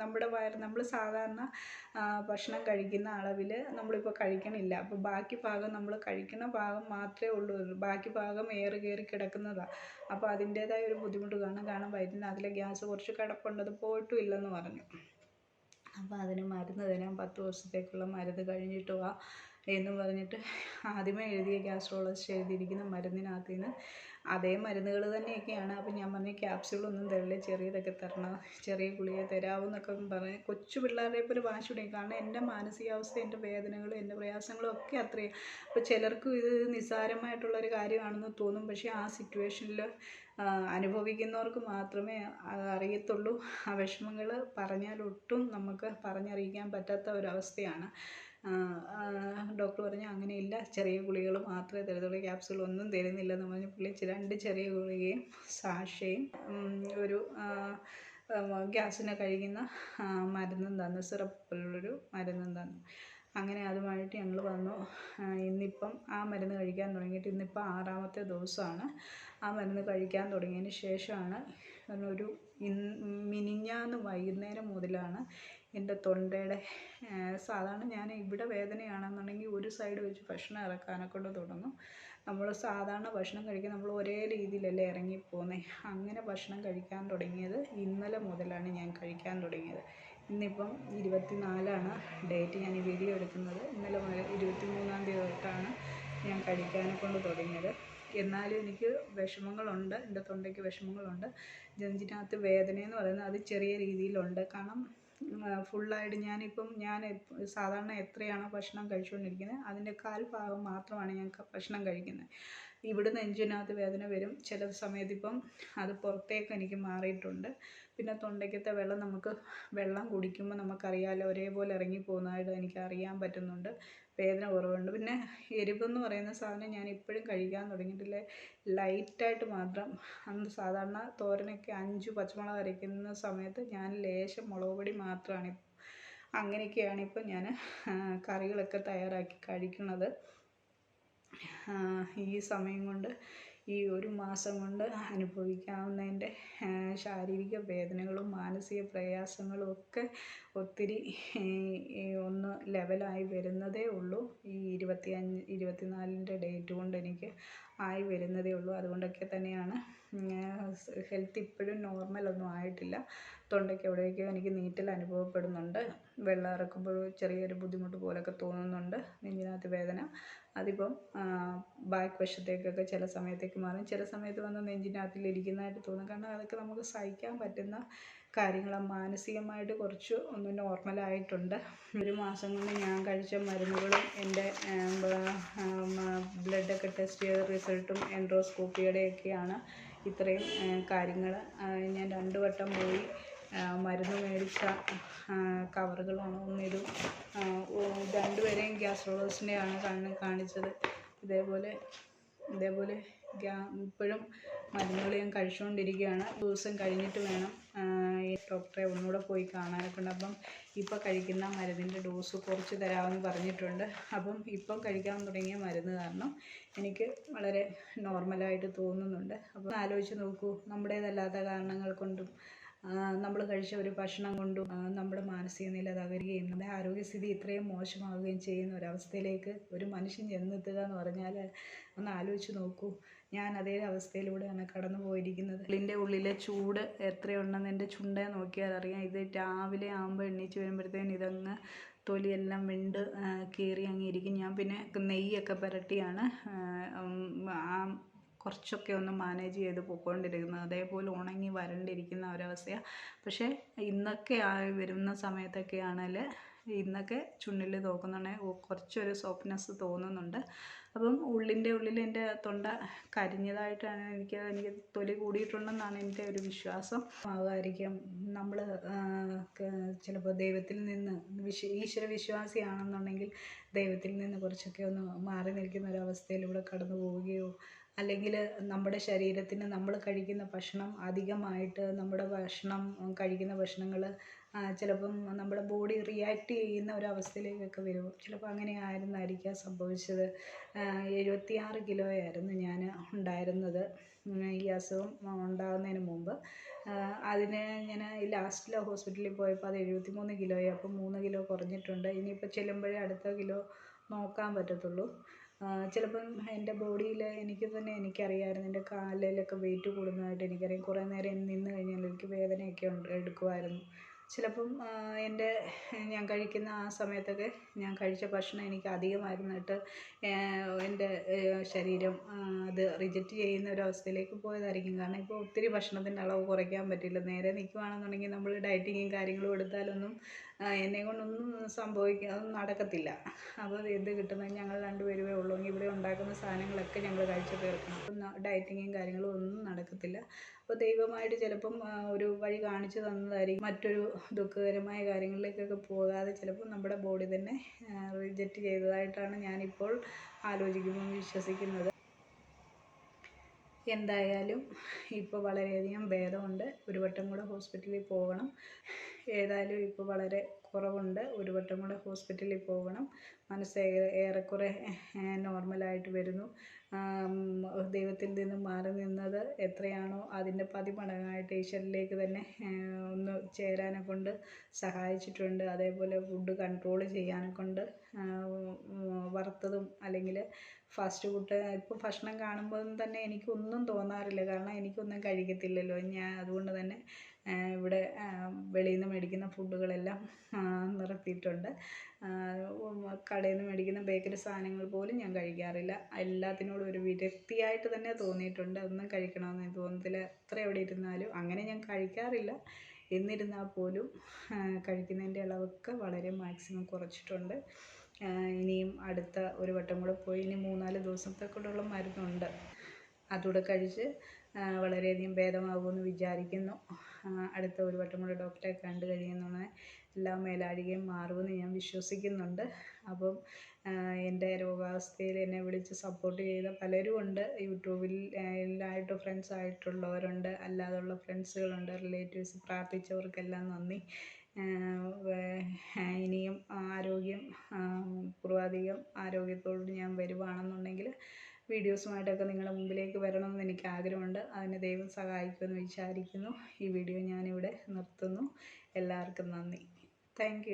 നമ്മുടെ വയർ നമ്മൾ സാധാരണ ഭക്ഷണം കഴിക്കുന്ന അളവിൽ നമ്മളിപ്പോൾ കഴിക്കണില്ല. അപ്പോൾ ബാക്കി ഭാഗം നമ്മൾ കഴിക്കുന്ന ഭാഗം മാത്രമേ ഉള്ളൂ. ബാക്കി ഭാഗം എയർ കയറി കിടക്കുന്നതാണ് അപ്പോൾ അതിന്റേതായ ഒരു ബുദ്ധിമുട്ട് കാണും. കാരണം അതിലെ ഗ്യാസ് കുറച്ച് കിടപ്പുണ്ട് അത് പോയിട്ടും ഇല്ലെന്ന് പറഞ്ഞു. അപ്പോൾ അതിന് മരുന്ന് തരാം. പത്ത് ദിവസത്തേക്കുള്ള മരുന്ന് കഴിഞ്ഞിട്ട് വാ. എന്ന് പറഞ്ഞിട്ട് ആദ്യമേ എഴുതിയ ഗ്യാസ്ട്രോളജിസ്റ്റ് എഴുതിയിരിക്കുന്ന മരുന്നിനകത്ത് നിന്ന് അതേ മരുന്നുകൾ തന്നെയൊക്കെയാണ്. അപ്പം ഞാൻ പറഞ്ഞു ക്യാപ്സ്യൂളൊന്നും തരില്ല ചെറിയതൊക്കെ തരണം ചെറിയ ഗുളിക തരാമെന്നൊക്കെ പറഞ്ഞ് കൊച്ചു പിള്ളേരുടെ ഇപ്പോൾ ഒരു വാശി തുടങ്ങി കാരണം എന്റെ മാനസികാവസ്ഥ എന്റെ വേദനകളും എന്റെ പ്രയാസങ്ങളും ഒക്കെ അത്രയും. അപ്പോൾ ചിലർക്കും ഇത് നിസ്സാരമായിട്ടുള്ളൊരു കാര്യമാണെന്ന് തോന്നും. പക്ഷേ ആ സിറ്റുവേഷനിൽ അനുഭവിക്കുന്നവർക്ക് മാത്രമേ അറിയത്തുള്ളൂ. ആ വിഷമങ്ങൾ പറഞ്ഞാലൊട്ടും നമുക്ക് പറഞ്ഞറിയിക്കാൻ പറ്റാത്ത ഒരവസ്ഥയാണ് ഡോക്ടർ പറഞ്ഞു അങ്ങനെയില്ല. ചെറിയ ഗുളികൾ മാത്രമേ തരത്തുള്ളൂ. ക്യാപ്സുൾ ഒന്നും തരുന്നില്ലെന്ന് പറഞ്ഞ് പുള്ളി. രണ്ട് ചെറിയ ഗുളികയും സാഷയും ഒരു ഗ്യാസിനെ കഴിക്കുന്ന മരുന്നും തന്നു. സിറപ്പുള്ളൊരു മരുന്നും തന്നു. അങ്ങനെ അതുമായിട്ട് ഞങ്ങൾ വന്നു. ഇന്നിപ്പം ആ മരുന്ന് കഴിക്കാൻ തുടങ്ങിയിട്ട് ഇന്നിപ്പം ആറാമത്തെ ദിവസമാണ്. ആ മരുന്ന് കഴിക്കാൻ തുടങ്ങിയതിന് ശേഷമാണ് കാരണം ഒരു മിനിഞ്ഞാന്ന് വൈകുന്നേരം മുതലാണ് എന്റെ തൊണ്ടയുടെ സാധാരണ ഞാൻ ഇവിടെ വേദനയാണെന്നുണ്ടെങ്കിൽ ഒരു സൈഡ് വെച്ച് ഭക്ഷണം ഇറക്കാനെ കൊണ്ട് തുടങ്ങും. നമ്മൾ സാധാരണ ഭക്ഷണം കഴിക്കാൻ നമ്മൾ ഒരേ രീതിയിലല്ലേ ഇറങ്ങിപ്പോകുന്നത് അങ്ങനെ ഭക്ഷണം കഴിക്കാൻ തുടങ്ങിയത് ഇന്നലെ മുതലാണ് ഞാൻ കഴിക്കാൻ തുടങ്ങിയത്. ഇന്നിപ്പം ഇരുപത്തിനാലാണ് ഡേറ്റ് ഞാൻ ഈ വീഡിയോ എടുക്കുന്നത്. ഇന്നലെ മുതൽ ഇരുപത്തി മൂന്നാം തീയതി തൊട്ടാണ് ഞാൻ കഴിക്കാനെ കൊണ്ട് തുടങ്ങിയത്. എന്നാലും എനിക്ക് വിഷമങ്ങളുണ്ട് എന്റെ തൊണ്ടയ്ക്ക് വിഷമങ്ങളുണ്ട്. വേദന എന്ന് പറയുന്നത് അത് ചെറിയ രീതിയിലുണ്ട്. കാരണം ഫുള്ളായിട്ട് ഞാനിപ്പം ഞാൻ സാധാരണ എത്രയാണോ ഭക്ഷണം കഴിച്ചുകൊണ്ടിരിക്കുന്നത് അതിന്റെ കാൽ ഭാഗം മാത്രമാണ് ഞാൻ ഭക്ഷണം കഴിക്കുന്നത്. ഇവിടെ നെഞ്ചിനകത്ത് വേദന വരും. ചില സമയത്ത് ഇപ്പം അത് പുറത്തേക്ക് എനിക്ക് മാറിയിട്ടുണ്ട്. പിന്നെ തൊണ്ടയ്ക്കത്തെ വെള്ളം നമുക്ക് വെള്ളം കുടിക്കുമ്പോൾ നമുക്കറിയാമല്ലോ ഒരേപോലെ ഇറങ്ങി പോകുന്നതായിട്ട് എനിക്ക് അറിയാൻ പറ്റുന്നുണ്ട്. വേദന കുറവുണ്ട്. പിന്നെ എരിവ് എന്ന് പറയുന്ന സാധനം ഞാൻ ഇപ്പോഴും കഴിക്കാൻ തുടങ്ങിയിട്ടില്ല? ലൈറ്റായിട്ട് മാത്രം. അന്ന് സാധാരണ തോരനൊക്കെ അഞ്ച് പച്ചമുളക് അരയ്ക്കുന്ന സമയത്ത് ഞാൻ ലേശം മുളക് പൊടി മാത്രമാണ് അങ്ങനെയൊക്കെയാണ് ഇപ്പം ഞാൻ കറികളൊക്കെ തയ്യാറാക്കി കഴിക്കുന്നത്. ഈ സമയം കൊണ്ട് ഈ ഒരു മാസം കൊണ്ട് അനുഭവിക്കാവുന്നതിന്റെ ശാരീരിക വേദനകളും മാനസിക പ്രയാസങ്ങളും ഒക്കെ ഒത്തിരി ഒന്ന് ലെവലായി വരുന്നതേ ഉള്ളൂ. ഈ ഇരുപത്തി അഞ്ച് ഇരുപത്തിനാലിന്റെ ഡേറ്റ് കൊണ്ട് എനിക്ക് ആയി വരുന്നതേ ഉള്ളൂ. അതുകൊണ്ടൊക്കെ തന്നെയാണ് ഹെൽത്ത് ഇപ്പോഴും നോർമൽ ഒന്നും ആയിട്ടില്ല. തൊണ്ടയ്ക്ക് എവിടെയൊക്കെയോ എനിക്ക് നീറ്റൽ അനുഭവപ്പെടുന്നുണ്ട്. വെള്ളം ഇറക്കുമ്പോൾ ചെറിയൊരു ബുദ്ധിമുട്ട് പോലെയൊക്കെ തോന്നുന്നുണ്ട്. നെഞ്ചിനകത്ത് വേദന. അതിപ്പം ബാക്ക് വശത്തേക്കൊക്കെ ചില സമയത്തേക്ക് മാറും. ചില സമയത്ത് വന്ന് നെഞ്ചിനകത്തിൽ ഇരിക്കുന്നതായിട്ട് തോന്നും. കാരണം അതൊക്കെ നമുക്ക് സഹിക്കാൻ പറ്റുന്ന കാര്യങ്ങളാണ് മാനസികമായിട്ട് കുറച്ച് ഒന്ന് നോർമലായിട്ടുണ്ട്. ഒരു മാസം കൊണ്ട് ഞാൻ കഴിച്ച മരുന്നുകളും എന്റെ ബ്ലഡൊക്കെ ടെസ്റ്റ് ചെയ്ത റിസൾട്ടും എൻഡ്രോസ്കോപ്പിയുടെയൊക്കെയാണ് ഇത്രയും കാര്യങ്ങൾ. ഞാൻ രണ്ട് വട്ടം പോയി മരുന്ന് മേടിച്ച കവറുകളാണ് ഒന്നിത് രണ്ടുപേരെയും ഗ്യാസ്ട്രോളജിസ്റ്റിനെയാണ് കണ്ണ് കാണിച്ചത്. ഇതേപോലെ ഇതേപോലെ ഗ്യാ ഇപ്പോഴും മരുന്നുകൾ ഞാൻ കഴിച്ചുകൊണ്ടിരിക്കുകയാണ്. ദിവസം കഴിഞ്ഞിട്ട് വേണം ഈ ഡോക്ടറെ ഒന്നുകൂടെ പോയി കാണാനൊക്കെ ഉണ്ട്. അപ്പം ഇപ്പോൾ കഴിക്കുന്ന മരുന്നിന്റെ ഡോസ് കുറച്ച് തരാമെന്ന് പറഞ്ഞിട്ടുണ്ട്. അപ്പം ഇപ്പം കഴിക്കാൻ തുടങ്ങിയ മരുന്ന് കാരണം എനിക്ക് വളരെ നോർമലായിട്ട് തോന്നുന്നുണ്ട്. അപ്പം ആലോചിച്ച് നോക്കൂ നമ്മുടേതല്ലാത്ത കാരണങ്ങൾ കൊണ്ടും നമ്മൾ കഴിച്ച ഒരു ഭക്ഷണം കൊണ്ടും നമ്മുടെ മാനസിക നില തകരുകയും നമ്മുടെ ആരോഗ്യസ്ഥിതി ഇത്രയും മോശമാവുകയും ചെയ്യുന്ന ഒരവസ്ഥയിലേക്ക് ഒരു മനുഷ്യൻ ചെന്നെത്തുക എന്ന് പറഞ്ഞാൽ ഒന്ന് ആലോചിച്ച് നോക്കൂ. ഞാൻ അതേ അവസ്ഥയിലൂടെയാണ് കടന്നു പോയിരിക്കുന്നത്. ഉള്ളിന്റെ ഉള്ളിലെ ചൂട് എത്രയുണ്ടെന്ന് എന്റെ ചുണ്ടേ നോക്കിയാൽ അറിയാം. ഇത് രാവിലെ ആകുമ്പോൾ എണീച്ച് വരുമ്പോഴത്തേന് ഇതങ്ങ് തൊലിയെല്ലാം വെണ്ട് കീറി അങ്ങ് ഇരിക്കും. ഞാൻ പിന്നെ നെയ്യൊക്കെ പുരട്ടിയാണ് ആ കുറച്ചൊക്കെ ഒന്ന് മാനേജ് ചെയ്ത് പോയിക്കൊണ്ടിരിക്കുന്നത്. അതേപോലെ ഉണങ്ങി വരണ്ടിരിക്കുന്ന ഒരവസ്ഥയാണ് പക്ഷേ ഇന്നൊക്കെ വരുന്ന സമയത്തൊക്കെ ആണെങ്കിൽ ഇന്നൊക്കെ ചുണ്ടിൽ നോക്കുന്നുണ്ടെങ്കിൽ കുറച്ചൊരു സോഫ്റ്റ്നെസ് തോന്നുന്നുണ്ട്. അപ്പം ഉള്ളിന്റെ ഉള്ളിൽ എന്റെ തൊണ്ട കരിഞ്ഞതായിട്ടാണ് എനിക്ക് എനിക്ക് തൊലി കൂടിയിട്ടുണ്ടെന്നാണ് എന്റെ ഒരു വിശ്വാസം. ആകുമായിരിക്കും നമ്മൾ ചിലപ്പോൾ ദൈവത്തിൽ നിന്ന് വിശ്വ ഈശ്വര വിശ്വാസിയാണെന്നുണ്ടെങ്കിൽ ദൈവത്തിൽ നിന്ന് കുറച്ചൊക്കെ ഒന്ന് മാറി നിൽക്കുന്ന ഒരവസ്ഥയിലൂടെ കടന്നു പോവുകയോ അല്ലെങ്കിൽ നമ്മുടെ ശരീരത്തിന് നമ്മൾ കഴിക്കുന്ന ഭക്ഷണം അധികമായിട്ട് നമ്മുടെ ഭക്ഷണം കഴിക്കുന്ന ഭക്ഷണങ്ങൾ ചിലപ്പം നമ്മുടെ ബോഡി റിയാക്ട് ചെയ്യുന്ന ഒരു ഒരവസ്ഥയിലേക്കൊക്കെ വരും. ചിലപ്പോൾ അങ്ങനെ ആയിരുന്നായിരിക്കാം സംഭവിച്ചത്. എഴുപത്തിയാറ് കിലോയായിരുന്നു ഞാൻ ഉണ്ടായിരുന്നത് ഈ അസുഖം ഉണ്ടാകുന്നതിന് മുമ്പ്. അതിന് ഞാൻ ലാസ്റ്റിലെ ഹോസ്പിറ്റലിൽ പോയപ്പോൾ അത് എഴുപത്തി മൂന്ന് കിലോയായി അപ്പം മൂന്ന് കിലോ കുറഞ്ഞിട്ടുണ്ട്. ഇനിയിപ്പോൾ ചെല്ലുമ്പോഴേ അടുത്ത കിലോ നോക്കാൻ പറ്റത്തുള്ളൂ. ചിലപ്പം എന്റെ ബോഡിയിൽ എനിക്ക് തന്നെ എനിക്കറിയാമായിരുന്നു എന്റെ കാലിലൊക്കെ വെയിറ്റ് കൂടുന്നതായിട്ട് എനിക്കറിയാം. കുറേ നേരം നിന്ന് കഴിഞ്ഞാൽ എനിക്ക് വേദനയൊക്കെ ഉണ്ട് എടുക്കുമായിരുന്നു. ചിലപ്പം എന്റെ ഞാൻ കഴിക്കുന്ന ആ സമയത്തൊക്കെ ഞാൻ കഴിച്ച ഭക്ഷണം എനിക്ക് അധികമായിരുന്നിട്ട് എന്റെ ശരീരം അത് റിജക്റ്റ് ചെയ്യുന്ന ഒരു അവസ്ഥയിലേക്ക് പോയതായിരിക്കും. കാരണം ഇപ്പോൾ ഒത്തിരി ഭക്ഷണത്തിന്റെ അളവ് കുറയ്ക്കാൻ പറ്റില്ല. നേരെ നിൽക്കുകയാണെന്നുണ്ടെങ്കിൽ നമ്മൾ ഡയറ്റിങ്ങും കാര്യങ്ങളും എടുത്താലൊന്നും എന്നെ കൊണ്ടൊന്നും സംഭവിക്കുക അതൊന്നും നടക്കത്തില്ല. അപ്പോൾ എന്ത് കിട്ടുന്നത് ഞങ്ങൾ രണ്ടുപേരുമേ ഉള്ളൂ. ഇവിടെ ഉണ്ടാക്കുന്ന സാധനങ്ങളൊക്കെ ഞങ്ങൾ കഴിച്ച് തീർക്കണം. അപ്പം ഡയറ്റിങ്ങും കാര്യങ്ങളും ഒന്നും നടക്കത്തില്ല. അപ്പോൾ ദൈവമായിട്ട് ചിലപ്പം ഒരു വഴി കാണിച്ചു തന്നതായിരിക്കും. മറ്റൊരു ദുഃഖകരമായ കാര്യങ്ങളിലേക്കൊക്കെ പോകാതെ ചിലപ്പോൾ നമ്മുടെ ബോഡി തന്നെ റിജക്റ്റ് ചെയ്തതായിട്ടാണ് ഞാനിപ്പോൾ ആലോചിക്കുമ്പോൾ വിശ്വസിക്കുന്നത്. എന്തായാലും ഇപ്പോൾ വളരെയധികം ഭേദമുണ്ട്. ഒരു വട്ടം കൂടെ ഹോസ്പിറ്റലിൽ പോകണം. ഏതായാലും ഇപ്പോൾ വളരെ കുറവുണ്ട്. ഒരു വട്ടം കൂടെ ഹോസ്പിറ്റലിൽ പോകണം. മനസ്സ് ഏറെക്കുറെ നോർമലായിട്ട് വരുന്നു. ദൈവത്തിൽ നിന്നും മാറി നിന്നത് എത്രയാണോ അതിന്റെ പതിമടങ്ങായിട്ട് ഈശ്വരിലേക്ക് തന്നെ ഒന്ന് ചേരാനെ കൊണ്ട് സഹായിച്ചിട്ടുണ്ട്. അതേപോലെ ഫുഡ് കൺട്രോൾ ചെയ്യാനെ കൊണ്ട് വറുത്തതും അല്ലെങ്കിൽ ഫാസ്റ്റ് ഫുഡ് ഇപ്പോൾ ഭക്ഷണം കാണുമ്പോൾ തന്നെ എനിക്കൊന്നും തോന്നാറില്ല. കാരണം എനിക്കൊന്നും കഴിക്കത്തില്ലല്ലോ. ഞാൻ അതുകൊണ്ട് തന്നെ ഇവിടെ വെളിയിൽ നിന്ന് മേടിക്കുന്ന ഫുഡുകളെല്ലാം നിർത്തിയിട്ടുണ്ട്. കടയിൽ നിന്ന് മേടിക്കുന്ന ബേക്കറി സാധനങ്ങൾ പോലും ഞാൻ കഴിക്കാറില്ല. എല്ലാത്തിനോടും ഒരു വിരക്തിയായിട്ട് തന്നെ തോന്നിയിട്ടുണ്ട്. ഒന്നും കഴിക്കണമെന്ന് തോന്നത്തില്ല. എത്ര എവിടെ ഇരുന്നാലും അങ്ങനെ ഞാൻ കഴിക്കാറില്ല. എന്നിരുന്നാൽ പോലും കഴിക്കുന്നതിന്റെ അളവൊക്കെ വളരെ മാക്സിമം കുറച്ചിട്ടുണ്ട്. ഇനിയും അടുത്ത ഒരു വട്ടം കൂടെ പോയി. ഇനി മൂന്നാൽ ദിവസത്തേക്കുള്ള മരുന്നുണ്ട്. അതുകൂടെ കഴിച്ച് വളരെയധികം ഭേദമാകുമെന്ന് വിചാരിക്കുന്നു. അടുത്ത ഒരു വട്ടം കൂടെ ഡോക്ടറെ കണ്ടു കഴിയുന്നതാണ് എല്ലാ മേലാഴികയും മാറുമെന്ന് ഞാൻ വിശ്വസിക്കുന്നുണ്ട്. അപ്പം എന്റെ രോഗാവസ്ഥയിൽ എന്നെ വിളിച്ച് സപ്പോർട്ട് ചെയ്ത പലരും ഉണ്ട്. യൂട്യൂബിൽ എല്ലായിട്ടും ഫ്രണ്ട്സ് ആയിട്ടുള്ളവരുണ്ട്. അല്ലാതുള്ള ഫ്രണ്ട്സുകളുണ്ട് റിലേറ്റീവ്സ് പ്രാർത്ഥിച്ചവർക്കെല്ലാം നന്ദി. ഇനിയും ആരോഗ്യം പൂർവാധികം ആരോഗ്യത്തോട് ഞാൻ വരുവാണെന്നുണ്ടെങ്കിൽ വീഡിയോസുമായിട്ടൊക്കെ നിങ്ങളുടെ മുമ്പിലേക്ക് വരണമെന്ന് എനിക്ക് ആഗ്രഹമുണ്ട്. അതിന് ദൈവം സഹായിക്കുമെന്ന് വിചാരിക്കുന്നു. ഈ വീഡിയോ ഞാനിവിടെ നിർത്തുന്നു. എല്ലാവർക്കും നന്ദി. താങ്ക്